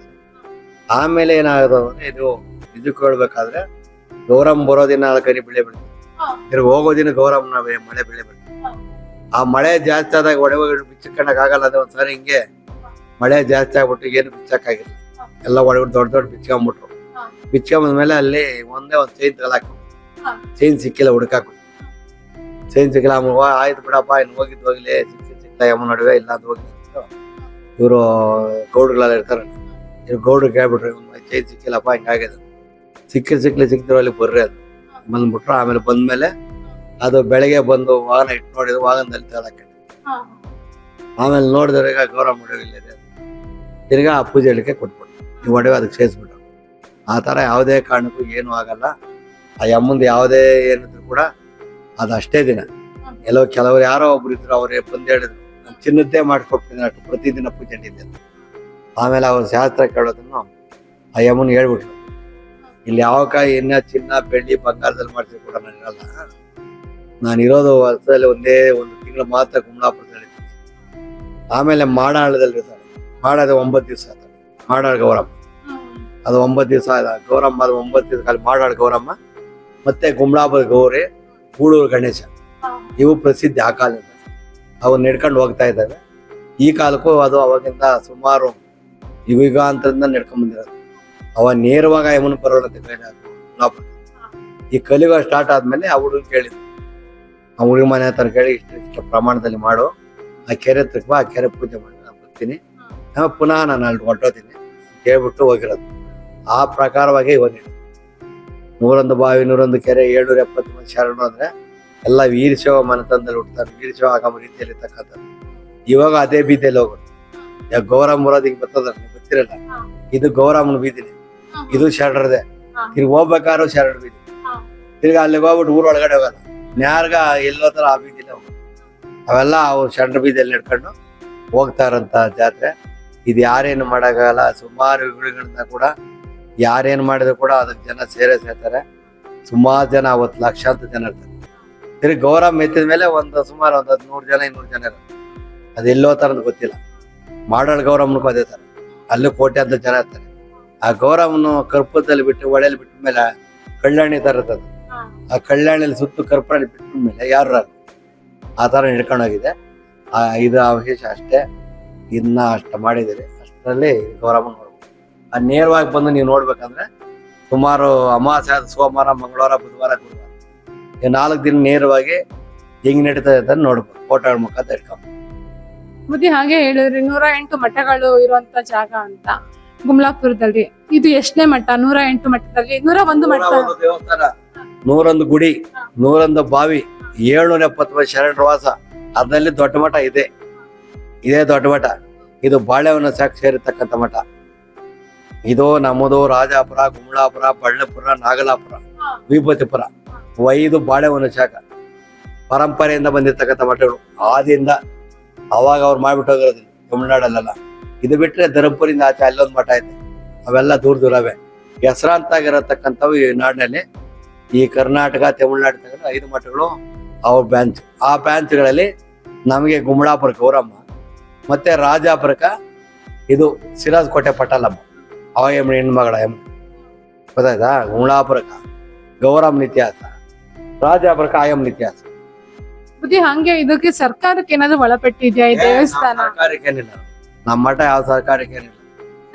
ಆಮೇಲೆ ಏನಾಗೋದು ಅಂದ್ರೆ ಇದು ಇದಕ್ಕೆ ಹೇಳ್ಬೇಕಾದ್ರೆ ಗೌರಮ್ಮ ಬರೋ ದಿನ ಕರಿ ಬೆಳೆ ಬೆಳಿತೀವಿ ಇದ್ರ ಹೋಗೋ ದಿನ ಗೌರಮ್ಮನ ಮಳೆ ಬೆಳೆ ಬೆಳಿತೀವಿ ಆ ಮಳೆ ಜಾಸ್ತಿ ಆದಾಗ ಒಡವೆಗಳು ಬಿಚ್ಚಿಕೊಂಡಾಗ ಆಗಲ್ಲ ಅಂದ್ರೆ ಒಂದ್ಸರಿ ಹಿಂಗೆ ಮಳೆ ಜಾಸ್ತಿ ಆಗ್ಬಿಟ್ಟು ಏನು ಬಿಚ್ಚಕ್ಕಾಗಿಲ್ಲ ಎಲ್ಲ ಒಡವೆ ದೊಡ್ಡ ದೊಡ್ಡ ಬಿಚ್ಕೊಂಡ್ಬಿಟ್ರು. ಬಿಚ್ಕೊಂಬಂದ್ಮೇಲೆ ಅಲ್ಲಿ ಒಂದೇ ಒಂದು ಚೈನ್ ತಗೊಳಕ ಹಾ. ಚೈನ್ ಸಿಕ್ಕಿಲ್ಲ ಹುಡುಕಾಕು. ಚೈನ್ ಸಿಕ್ಕಿಲ್ಲ ವಾ ಆಯ್ತು ಬಿಡಪ್ಪ ಇನ್ನು ಹೋಗಿದ್ದು ಹೋಗ್ಲಿ ಸಿಕ್ಕಿ ಸಿಕ್ಕಿಲ್ಲ ಯಮ್ಮ ನಡುವೆ ಇಲ್ಲ ಅದು ಹೋಗಿ ಇವರು ಗೌಡ್ಗಳೆಲ್ಲ ಇರ್ತಾರೆ. ಇವ್ರು ಗೌಡ್ರು ಕೇಳ್ಬಿಟ್ರು ಚೈನ್ ಸಿಕ್ಕಿಲ್ಲಪ್ಪ ಹಿಂಗಾಗಿದೆ ಸಿಕ್ಕಿ ಸಿಕ್ಲಿ ಸಿಕ್ತಿರೋ ಅಲ್ಲಿ ಬರ್ರಿ ಅದು ಬಂದ್ಬಿಟ್ರು ಆಮೇಲೆ ಬಂದ್ಮೇಲೆ ಅದು ಬೆಳಗ್ಗೆ ಬಂದು ವಾಹನ ಇಟ್ಟು ನೋಡಿದ್ರು ವಾಹನದಲ್ಲಿ ತಗೊಳಕ್ಕೆ. ಹಾ, ಆಮೇಲೆ ನೋಡಿದ್ರೆ ಈಗ ಗೌರವ ಒಡವೆ ಇಲ್ಲ ಇದೆ ತಿರ್ಗಾ ಆ ಪೂಜೆ ಹೇಳಿಕೆ ಕೊಟ್ಬಿಟ್ಟು ಈ ಒಡವೆ ಅದಕ್ಕೆ ಸೇರಿಸ್ಬಿಟ್ಟು ಆ ಥರ ಯಾವುದೇ ಕಾರಣಕ್ಕೂ ಏನೂ ಆಗಲ್ಲ. ಆ ಯಮ್ಮಂದು ಯಾವುದೇ ಏನಿದ್ರು ಕೂಡ ಅದು ಅಷ್ಟೇ ದಿನ. ಎಲ್ಲೋ ಕೆಲವರು ಯಾರೋ ಒಬ್ರು ಇದ್ರು ಅವರೇ ಬಂದು ಹೇಳಿದ್ರು, ನಾನು ಚಿನ್ನದ್ದೇ ಮಾಡಿಕೊಡ್ತೀನಿ ಅಷ್ಟು, ಪ್ರತಿದಿನ ಪೂಜೆ ಅಂತ. ಆಮೇಲೆ ಅವ್ರ ಶಾಸ್ತ್ರ ಕೇಳೋದನ್ನು ಆ ಯಮ್ಮನ ಹೇಳ್ಬಿಟ್ರು. ಇಲ್ಲಿ ಯಾವ ಕಾಯಿ ಇನ್ನ ಚಿನ್ನ, ಬೆಳ್ಳಿ ಬಂಗಾರದಲ್ಲಿ ಮಾಡ್ತೀವಿ ಕೂಡ ನಾನು ಇರಲ್ಲ. ನಾನು ಇರೋದು ವರ್ಷದಲ್ಲಿ ಒಂದೇ ಒಂದು ತಿಂಗಳು ಮಾತ್ರ ಇರ್ತೀನಿ. ಆಮೇಲೆ ಮಾಡಾಳದಲ್ಲಿ ಇರ್ತಾರೆ ಮಾಡಾದ ಒಂಬತ್ತು ದಿವಸ ಮಾಡಾಳ ಗೌರಮ್ಮ. ಅದು ಒಂಬತ್ತು ದಿವಸ ಗೌರಮ್ಮ ಅದು ಒಂಬತ್ತು ದಿವಸ ಅಲ್ಲಿ ಮಾಡಾಳ ಗೌರಮ್ಮ. ಮತ್ತೆ ಗುಂಬಳಾಪುರ ಗೌರಿ, ಕೂಡೂರು ಗಣೇಶ. ಇವು ಪ್ರಸಿದ್ಧಿ ಆ ಕಾಲದಿಂದ. ಅವು ನಡ್ಕೊಂಡು ಹೋಗ್ತಾ ಇದ್ದಾವೆ. ಈ ಕಾಲಕ್ಕೂ ಅದು ಅವಾಗಿಂದ ಸುಮಾರು ಯುಗ ಯುಗಾಂತರದಿಂದ ನಡ್ಕೊಂಡ್ ಬಂದಿರೋದು. ಅವ ನೇರವಾಗಿ ಯಮನ ಬರೋಣತೆ ಈ ಕಲಿಯುಗ ಸ್ಟಾರ್ಟ್ ಆದ್ಮೇಲೆ ಆ ಹುಡುಗ ಕೇಳಿದ್ರು ಆ ಹುಡುಗ ಮನೆ ಹತ್ರ ಕೇಳಿ, ಇಷ್ಟು ಇಷ್ಟು ಪ್ರಮಾಣದಲ್ಲಿ ಮಾಡು. ಆ ಕೆರೆ ಬಾ, ಆ ಕೆರೆ ಪೂಜೆ ಮಾಡಿ, ನಾನು ಬರ್ತೀನಿ. ಪುನಃ ನಾನು ಅಲ್ಲಿ ಹೊಟ್ಟೋತೀನಿ ಕೇಳ್ಬಿಟ್ಟು ಹೋಗಿರೋದು. ಆ ಪ್ರಕಾರವಾಗಿ ಇವನು ನೂರೊಂದು ಬಾವಿ ನೂರೊಂದು ಕೆರೆ ಏಳ್ನೂರ ಎಪ್ಪತ್ತು ಮಂದಿ ಶರಣರು ಅಂದ್ರೆ ಎಲ್ಲ ವೀರಶೈವ ಮನೆತನದಲ್ಲಿ ಹುಡ್ತಾರೆ ವೀರಶೈವ ಆಗಮ ರೀತಿಯಲ್ಲಿ ಇರ್ತಕ್ಕಂಥದ್ದು. ಇವಾಗ ಅದೇ ಬೀದಿಯಲ್ಲಿ ಹೋಗೋದು. ಈಗ ಗೌರಮ್ಮ ಬರೋದು ಹಿಂಗೆ ಬರ್ತದ ಗೊತ್ತಿರಲ್ಲ. ಇದು ಗೌರಮ್ಮನ ಬೀದಿನಿ ಇದು ಶರಣರದೆ. ತಿರ್ಗಿ ಹೋಗ್ಬೇಕಾದ್ರು ಶರಣ ಬೀದಿ. ತಿರ್ಗಿ ಅಲ್ಲಿಗೆ ಹೋಗ್ಬಿಟ್ಟು ಊರೊಳಗಡೆ ಒಳಗಡೆ ಹೋಗಲ್ಲ ನ್ಯಾರ್ಗ ಎಲ್ಲೋ ಥರ ಆ ಬೀದಿಲೇ ಹೋಗೋದು. ಅವೆಲ್ಲ ಅವ್ರು ಶರಣರ ಬೀದಿಯಲ್ಲಿ ನಡ್ಕೊಂಡು ಹೋಗ್ತಾ ಇರೋಂಥ ಜಾತ್ರೆ. ಇದು ಯಾರೇನು ಮಾಡೋಕ್ಕಾಗಲ್ಲ. ಸುಮಾರು ಯುಗಗಳಿಂದ ಕೂಡ ಯಾರೇನು ಮಾಡಿದ್ರು ಕೂಡ ಅದಕ್ಕೆ ಜನ ಸೇರೇ ಸೇರ್ತಾರೆ. ಸುಮಾರು ಜನ ಅವತ್ತು ಲಕ್ಷಾಂತರ ಜನ ಇರ್ತಾರೆ. ಸರಿ ಗೌರವ ಮೆತ್ತಿದ ಮೇಲೆ ಒಂದು ಸುಮಾರು ಒಂದು ಹದಿನೂರು ಜನ, ಇನ್ನೂರು ಜನ ಇರ್ತಾರೆ ಅದು ಎಲ್ಲೋ ಥರದ್ದು ಗೊತ್ತಿಲ್ಲ. ಮಾಡಾಳ್ ಗೌರಮ್ಮನಿಗೂ ಅದೇ ಥರ ಅಲ್ಲೂ ಕೋಟೆ ಅಂತ ಜನ ಇರ್ತಾರೆ. ಆ ಗೌರವನು ಕರ್ಪೂರದಲ್ಲಿ ಬಿಟ್ಟು ಒಳೆಯಲ್ಲಿ ಬಿಟ್ಟ ಮೇಲೆ ಕಳ್ಳಾಣಿ ಥರ ಇರ್ತದೆ. ಆ ಕಳ್ಳಾಣಿಯಲ್ಲಿ ಸುತ್ತು ಕರ್ಪೂರಲ್ಲಿ ಬಿಟ್ಟ ಮೇಲೆ ಯಾರು. ಆ ಥರ ಹಿಡ್ಕೊಂಡೋಗಿದೆ ಆ ಇದು ಅವಶೇಷ ಅಷ್ಟೇ. ಇದನ್ನ ಅಷ್ಟು ಮಾಡಿದ್ದೀರಿ. ಅಷ್ಟರಲ್ಲಿ ಗೌರಮ್ಮ ಆ ನೇರವಾಗಿ ಬಂದು ನೀವು ನೋಡ್ಬೇಕಂದ್ರೆ ಸುಮಾರು ಅಮಾವಾಸ್ಯೆ ಸೋಮವಾರ ಮಂಗಳವಾರ ಬುಧವಾರ ಗುರುವಾರ. ಈ ನಾಲ್ಕು ದಿನ ನೇರವಾಗಿ ಹೆಂಗ್ ನಡೀತದೆ ಅಂತ ನೋಡ್ಬೋದು ಫೋಟೋಗಳ ಮುಖಾಂತರ ಇಟ್ಕೊಂಡು ಮತ್ತೆ ಹಾಗೆ ಹೇಳಿದ್ರಿ ನೂರ ಎಂಟು ಮಠಗಳು ಇರುವಂತ ಜಾಗ ಅಂತ ಗುಮ್ಲಾಪುರದಲ್ಲಿ. ಇದು ಎಷ್ಟನೇ ಮಠ? ನೂರ ಎಂಟು ಮಠದಲ್ಲಿ ನೂರ ಒಂದು ಮಠ. ಒಂದು ದೇವಸ್ಥಾನ ನೂರೊಂದು ಗುಡಿ ನೂರೊಂದು ಬಾವಿ ಏಳ್ನೂರ ಎಪ್ಪತ್ತು ವರ್ಷ ಶರಣ ವಾಸ. ಅದ್ರಲ್ಲಿ ದೊಡ್ಡ ಮಠ ಇದೆ. ಇದೇ ದೊಡ್ಡ ಮಠ. ಇದು ಬಾಳೆಹೊನ್ನ ಸಾಕ್ಷಿ ಸೇರಿರ್ತಕ್ಕಂಥ ಮಠ. ಇದು ನಮ್ಮದು ರಾಜಾಪುರ, ಗುಮ್ಲಾಪುರ, ಬಳ್ಳಪುರ, ನಾಗಲಾಪುರ, ವಿಭೂತಿಪುರ, ಐದು ಬಾಳೆಹೊನ್ನ ಶಾಖ. ಪರಂಪರೆಯಿಂದ ಬಂದಿರ್ತಕ್ಕಂಥ ಮಠಗಳು. ಆದಿಯಿಂದ ಅವಾಗ ಅವ್ರು ಮಾಡ್ಬಿಟ್ಟು ಹೋಗಿರೋದು ತಮಿಳ್ನಾಡಲ್ಲೆಲ್ಲ. ಇದು ಬಿಟ್ರೆ ಧರ್ಮಪುರಿಂದ ಆಚೆ ಅಲ್ಲೊಂದು ಮಠ ಐತೆ. ಅವೆಲ್ಲ ದೂರ ದೂರವೇ. ಹೆಸರಾಂತಾಗಿರತಕ್ಕಂಥವು ಈ ನಾಡಿನಲ್ಲಿ. ಈ ಕರ್ನಾಟಕ, ತಮಿಳ್ನಾಡು ತಗೊಂಡು ಐದು ಮಠಗಳು ಅವ್ರ ಬ್ಯಾಂಚ್. ಆ ಬ್ಯಾಂಚ್ಗಳಲ್ಲಿ ನಮಗೆ ಗುಮ್ಮಳಾಪುರ ಗೌರಮ್ಮ ಮತ್ತೆ ರಾಜಾಪುರಕ ಇದು ಸಿರಾಜ್ ಕೋಟೆ ಪಟಲಮ್ಮ ಅವ ಎಮ್ಮೆ ಹೆಣ್ಮಗಳ ಎಮ್ಮೆ ಗೊತ್ತಾಯ್ತಾ? ಗುಮ್ಳಾಪುರಕ ಗೌರಮ್ಮನ ಇತಿಹಾಸ ರಾಜಾಪುರಕ ಆಯಮ್ಮನ ಇತಿಹಾಸ ಬುದ್ಧಿ ಹಂಗೆ ಇದಕ್ಕೆ ಸರ್ಕಾರಕ್ಕೆ ಏನಾದ್ರು ಒಳಪಟ್ಟಿದ್ಯಾ ಈ ದೇವಸ್ಥಾನ? ಸರ್ಕಾರಕ್ಕೆ ಏನಿಲ್ಲ. ನಮ್ಮ ಮಠ ಯಾವ ಸರ್ಕಾರಕ್ಕೆ ಏನಿಲ್ಲ.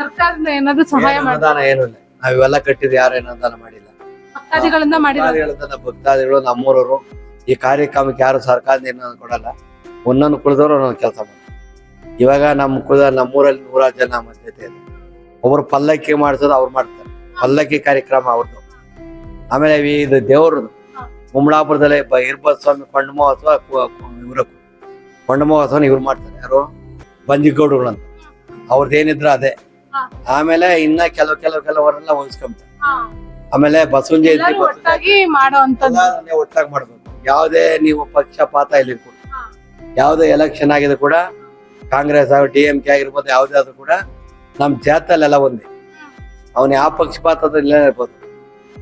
ಸರ್ಕಾರದಿಂದ ಏನಾದ್ರು ಸಹಾಯ ಏನು ಮಾಡಿ ಅನುದಾನ ಏನು ಇಲ್ಲ. ನಾವಿವೆಲ್ಲ ಕಟ್ಟಿದ್ದು ಯಾರೇನು ಅನುದಾನ ಮಾಡಿಲ್ಲ. ಭಕ್ತಾದಿಗಳಿಂದ ಮಾಡಿರೋದು? ಭಕ್ತಾದಿಗಳಂತ ಭಕ್ತಾದಿಗಳು ನಮ್ಮೂರವರು. ಈ ಕಾರ್ಯಕ್ರಮಕ್ಕೆ ಯಾರು ಸರ್ಕಾರದಿಂದ ಏನಾದ್ರು ಕೊಡಲ್ಲ. ಒಂದೊಂದು ಕುಳಿದವರು ಒಂದೊಂದು ಕೆಲಸ ಮಾಡ್ತಾರೆ. ಇವಾಗ ನಮ್ಮ ಕುಲ ನಮ್ಮೂರಲ್ಲಿ ನೂರಾರು ಜನ ನಮ್ಮ ಇದೆ. ಒಬ್ರು ಪಲ್ಲಕ್ಕಿ ಮಾಡಿಸೋದು ಅವ್ರು ಮಾಡ್ತಾರೆ. ಪಲ್ಲಕ್ಕಿ ಕಾರ್ಯಕ್ರಮ ಅವ್ರದ್ದು ಆಮೇಲೆ ಇದು ದೇವ್ರದ್ದು. ಕುಂಬಳಾಪುರದಲ್ಲಿ ಬ ಇರ್ಬೋದು ಸ್ವಾಮಿ ಕೊಂಡ ಮಹೋತ್ಸವ ಇವರು. ಕೊಂಡ ಮಹೋತ್ಸವ ಇವ್ರು ಮಾಡ್ತಾರೆ. ಯಾರು? ಬಂಜಿಗೌಡರು ಅಂತ ಅವ್ರದ್ದು ಏನಿದ್ರು ಅದೇ ಆಮೇಲೆ ಇನ್ನ ಕೆಲವು ಕೆಲವು ಕೆಲವರೆಲ್ಲ ವಹಿಸ್ಕೊಂತಾರೆ ಆಮೇಲೆ ಬಸವನ ಜಯಂತಿ. ಒಟ್ಟಾಗಿ ಮಾಡ್ಬೇಕು. ಯಾವುದೇ ನೀವು ಪಕ್ಷಪಾತ ಇಲ್ಲಿ ಕೂಡ. ಯಾವುದೇ ಎಲೆಕ್ಷನ್ ಆಗಿದೆ ಕೂಡ ಕಾಂಗ್ರೆಸ್ ಆಗ ಡಿ ಎಂ ಕೆ ಆಗಿರ್ಬೋದು ಯಾವುದೇ ಆದ್ರೂ ಕೂಡ ನಮ್ ಜಾತಲ್ಲೆಲ್ಲ ಒಂದೇ. ಅವನು ಯಾವ ಪಕ್ಷಪಾತ ಇಲ್ಲೇ ಇರ್ಬೋದು.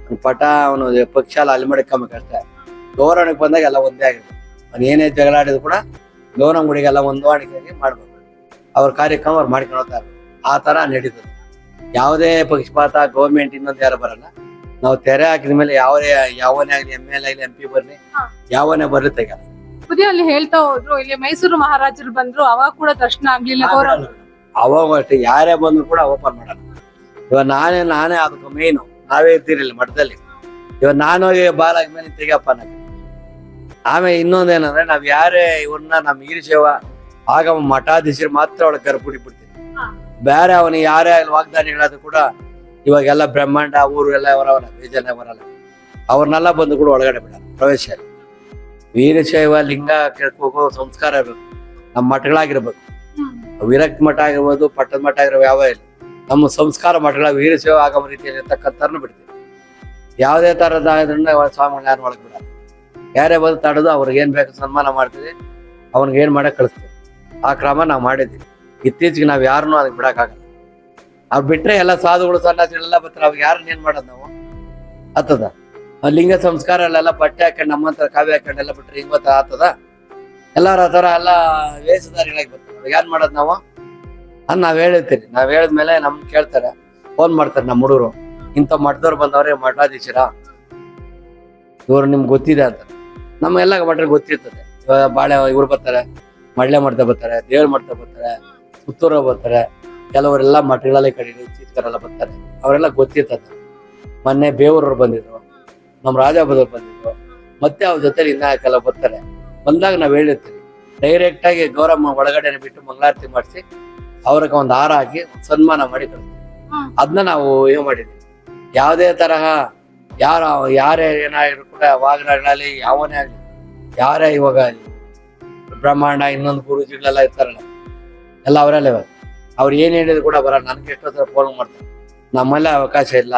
ಅವ್ನ ಪಟ ಅವನು ಪಕ್ಷ ಎಲ್ಲ ಅಲ್ಲಿ ಮಾಡ್ಕೊಂಬೇಕು ಅಷ್ಟೇ. ಗೌರವಣಿಗೆ ಬಂದಾಗ ಎಲ್ಲ ಒಂದೇ ಆಗಿರ್ಬೋದು. ಅವ್ನು ಏನೇ ಜಗಳ ಆಡಿದ್ರು ಕೂಡ ಗೌರವ ಗುಡಿಗೆಲ್ಲ ಹೊಂದಾಣಿಕೆಯಾಗಿ ಮಾಡ್ಬೇಕು ಅವ್ರ ಕಾರ್ಯಕ್ರಮ ಅವ್ರು ಮಾಡ್ಕೊಂಡು ಇರ್ಬೇಕು ಆ ತರ ನಡೀತದೆ. ಯಾವುದೇ ಪಕ್ಷಪಾತ ಗೌರ್ಮೆಂಟ್ ಇನ್ನೊಂದು ಯಾರು ಬರಲ್ಲ. ನಾವು ತೆರೆ ಹಾಕಿದ ಮೇಲೆ ಯಾವುದೇ ಯಾವನೇ ಆಗಲಿ ಎಂ ಎಲ್ ಆಗಲಿ ಎಂ ಪಿ ಬರ್ಲಿ. ಯಾವನೇ ಬರುತ್ತೆ ತೆಗಲ್ಲ ಹೇಳ್ತಾ ಹೋದ್ರು ಇಲ್ಲಿ ಮೈಸೂರು ಮಹಾರಾಜರು ಬಂದ್ರು ಅವಾಗ ಕೂಡ ದರ್ಶನ ಆಗ್ಲಿಲ್ಲ ಗೌರವ. ಅವಾಗ ಅಷ್ಟೇ ಯಾರೇ ಬಂದ್ರು ಕೂಡ ಓಪನ್ ಮಾಡಲ್ಲ. ಇವಾಗ ನಾನೇ ನಾನೇ ಅದಕ್ಕೆ ಮೇಯ್ನು ನಾವೇ ಇರ್ತಿರಲಿಲ್ಲ ಮಠದಲ್ಲಿ. ಇವಾಗ ನಾನು ಬಾಲ್ ಮೇಲೆ ತೆಗಿಯಪ್ಪ ನನಗೆ ಆಮೇಲೆ ಇನ್ನೊಂದೇನಂದ್ರೆ ನಾವು ಯಾರೇ ಇವ್ರನ್ನ ನಮ್ ಈರ್ಷೇವ ಆಗ ಮಠಾಧೀಶರು ಮಾತ್ರ ಒಳಗೆ ಕರ್ಪುಡಿ ಬಿಡ್ತೀನಿ. ಬೇರೆ ಅವನು ಯಾರೇ ಅಲ್ಲಿ ವಾಗ್ದಾನ ಹೇಳೋದು ಕೂಡ ಇವಾಗೆಲ್ಲ ಬ್ರಹ್ಮಾಂಡ ಊರು ಎಲ್ಲ ಬರವಲ್ಲ ಬೇಜಾನೆ ಬರಲ್ಲ. ಅವ್ರನ್ನೆಲ್ಲ ಬಂದು ಕೂಡ ಒಳಗಡೆ ಬಿಡಲ್ಲ ಪ್ರವೇಶ ವೀರಶೈವ ಲಿಂಗ ಹೋಗೋ ಸಂಸ್ಕಾರ ಇರಬೇಕು. ನಮ್ಮ ಮಠಗಳಾಗಿರ್ಬೇಕು. ವಿರಕ್ತ ಮಠ ಆಗಿರ್ಬೋದು ಪಟ್ಟದ ಮಠ ಆಗಿರೋ ಯಾವ ಇಲ್ಲ. ನಮ್ಮ ಸಂಸ್ಕಾರ ಮಠಗಳ ವೀರಶೈವ ಆಗಮ ರೀತಿಯಲ್ಲಿ ಇರ್ತಕ್ಕಂಥವ್ರನ್ನ ಬಿಡ್ತೀವಿ. ಯಾವುದೇ ತರದ ಸ್ವಾಮಿಗಳನ್ನ ಯಾರು ಒಳಗೆ ಬಿಡಲ್ಲ. ಯಾರೇ ಬಂದು ತಡೆದು ಅವ್ರಿಗೆ ಏನು ಬೇಕು ಸನ್ಮಾನ ಮಾಡ್ತೀವಿ, ಅವ್ನಿಗೆ ಏನು ಮಾಡಕ್ಕೆ ಕಳಿಸ್ತೀವಿ. ಆ ಕ್ರಮ ನಾವು ಮಾಡಿದ್ದೀವಿ. ಇತ್ತೀಚೆಗೆ ನಾವು ಯಾರನ್ನೂ ಅದಕ್ಕೆ ಬಿಡೋಕ್ಕಾಗಲ್ಲ. ಅವ್ರು ಬಿಟ್ಟರೆ ಎಲ್ಲ ಸಾಧುಗಳು, ಸನ್ಯಾಸಿಗಳೆಲ್ಲ ಬರ್ತಾರೆ ಅವಾಗ ಯಾರನ್ನ ಏನು ಮಾಡೋದು ನಾವು? ಹತ್ತದ ಲಿಂಗ ಸಂಸ್ಕಾರ ಅಲ್ಲೆಲ್ಲ ಬಟ್ಟೆ ಹಾಕೊಂಡು, ನಮ್ಮಂತರ ಕಾವ್ಯ ಹಾಕೊಂಡೆಲ್ಲ ಬಿಟ್ರೆ ಹಿಂಗ್ ಗೊತ್ತಾ ಆತದ ಎಲ್ಲಾರ ಥರ ಎಲ್ಲ ವೇಷಧಾರಿಗಳಾಗಿ ಬರ್ತಾರೆ. ಏನ್ ಮಾಡೋದು ನಾವು? ಅದು ನಾವು ಹೇಳಿರ್ತೀರಿ ನಾವ್ ಹೇಳಿದ್ಮೇಲೆ ನಮ್ ಕೇಳ್ತಾರೆ. ಫೋನ್ ಮಾಡ್ತಾರೆ ನಮ್ಮ ಹುಡುಗರು. ಇಂಥ ಮಠದವ್ರು ಬಂದವ್ರೆ, ಮಠಾಧೀಶರ. ಇವ್ರು ನಿಮ್ಗೆ ಗೊತ್ತಿದೆ ಅಂತ. ನಮ್ಗೆಲ್ಲ ಮಠಕ್ಕೆ ಗೊತ್ತಿರ್ತದೆ. ಬಾಳೆ, ಇವ್ರು ಬರ್ತಾರೆ ಮಳ್ಳೆ ಮಾಡ್ತಾ ಬರ್ತಾರೆ, ದೇವ್ರ ಮಾಡ್ತಾ ಬರ್ತಾರೆ, ಪುತ್ತೂರ ಬರ್ತಾರೆ. ಕೆಲವರೆಲ್ಲ ಮಠಗಳಲ್ಲೇ ಕಡೆ ಚೀತ್ಕರೆಲ್ಲ ಬರ್ತಾರೆ. ಅವರೆಲ್ಲ ಗೊತ್ತಿರ್ತದೆ. ಮೊನ್ನೆ ಬೇವೂರವ್ರು ಬಂದಿದ್ರು ನಮ್ಮ ರಾಜಾಬದವ್ರು ಬಂದಿದ್ರು. ಮತ್ತೆ ಅವ್ರ ಜೊತೆ ಇನ್ನ ಕೆಲವು ಬರ್ತಾರೆ. ಬಂದಾಗ ನಾವು ಹೇಳಿರ್ತೀವಿ. ಡೈರೆಕ್ಟ್ ಆಗಿ ಗೌರಮ್ಮ ಒಳಗಡೆ ಬಿಟ್ಟು ಮಂಗಳಾರತಿ ಮಾಡಿಸಿ ಅವ್ರಿಗೆ ಒಂದು ಹಾರ ಹಾಕಿ ಒಂದ್ ಸನ್ಮಾನ ಮಾಡಿ ಕಳಿಸ್ತೀವಿ ಅದನ್ನ ನಾವು ಏನು ಮಾಡಿದ್ವಿ. ಯಾವುದೇ ತರಹ ಯಾರ ಯಾರೇ ಏನಾದ್ರು ಕೂಡ ವಾಗ್ನಾಗಲಿ ಯಾವನೇ ಆಗಲಿ ಯಾರೇ ಇವಾಗ ಬ್ರಹ್ಮಾಂಡ ಇನ್ನೊಂದು ಗುರುಜಿಗಳೆಲ್ಲ ಇರ್ತಾರಲ್ಲ ಎಲ್ಲ ಅವರಲ್ಲ ಇವಾಗ ಅವ್ರು ಏನು ಹೇಳಿದ್ರು ಕೂಡ ಬರಲ್ಲ. ನನಗೆ ಎಷ್ಟೋ ಫೋನ್ ಮಾಡ್ತಾರೆ. ನಮ್ಮಲ್ಲೇ ಅವಕಾಶ ಇಲ್ಲ.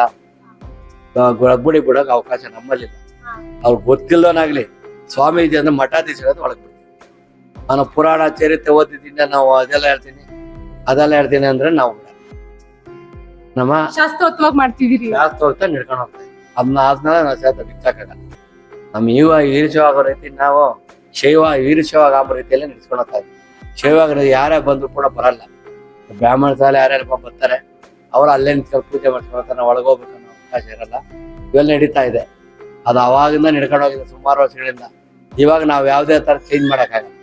ಗುಡಿ ಬಿಡೋಕೆ ಅವಕಾಶ ನಮ್ಮಲ್ಲಿಲ್ಲ. ಅವ್ರು ಗೊತ್ತಿಲ್ಲೋನಾಗ್ಲಿ ಸ್ವಾಮೀಜಿ ಅಂದ್ರೆ ಮಠಾಧೀಶರದ್ದು ಒಳಗೆ ನಾನು ಪುರಾಣ ಚರಿತ್ರೆ ಓದಿದ್ದಿಂದ ನಾವು ಅದೆಲ್ಲ ಹೇಳ್ತೀನಿ. ಅದೆಲ್ಲ ಹೇಳ್ತೀನಿ ಅಂದ್ರೆ ನಾವು. ನಮ್ಮ ಶಾಸ್ತ್ರೋತ್ವಾಗಿ ಮಾಡ್ತಿದ್ದೀರಿ. ಜಾಸ್ತಿ ಹೋಗ್ತಾ ನಡ್ಕೊಂಡು ಹೋಗ್ತಾ ಅದನ್ನ ಆದ್ಮೇಲೆ ನಾವು ಶಾಸ್ತ್ರ ಬಿಚ್ಚಾಕಲ್ಲ ನಮ್ಮ ಯುವ ಈರ್ಷವಾಗ ರೀತಿ ನಾವು ಶೈವ ಈರ್ಷವಾಗ ಆಗೋ ರೀತಿಯಲ್ಲೇ ನಡೆಸ್ಕೊಂಡು ಹೋಗ್ತಾ ಇದ್ವಿ ಶೈವಾಗ ಯಾರೇ ಬಂದ್ರು ಕೂಡ ಬರಲ್ಲ. ಬ್ರಾಹ್ಮಣ ಸಾಲ ಯಾರ್ಯಾರಪ್ಪ ಬರ್ತಾರೆ ಅವ್ರು ಅಲ್ಲೇ ನಿಂತ್ಕೊಂಡು ಪೂಜೆ ಮಾಡ್ಸ್ಕೊಳ್ತಾರೆ ನಾವು ಒಳಗೋಗ್ಬೇಕು ಅನ್ನೋ ಅವಕಾಶ ಇರಲ್ಲ. ಇವೆಲ್ಲ ನಡೀತಾ ಇದೆ. ಅದು ಅವಾಗಿಂದ ನಡ್ಕೊಂಡು ಹೋಗಿದೆ ಸುಮಾರು ವರ್ಷಗಳಿಂದ. ಇವಾಗ ನಾವು ಯಾವುದೇ ತರ ಚೇಂಜ್ ಮಾಡೋಕ್ಕಾಗಲ್ಲ.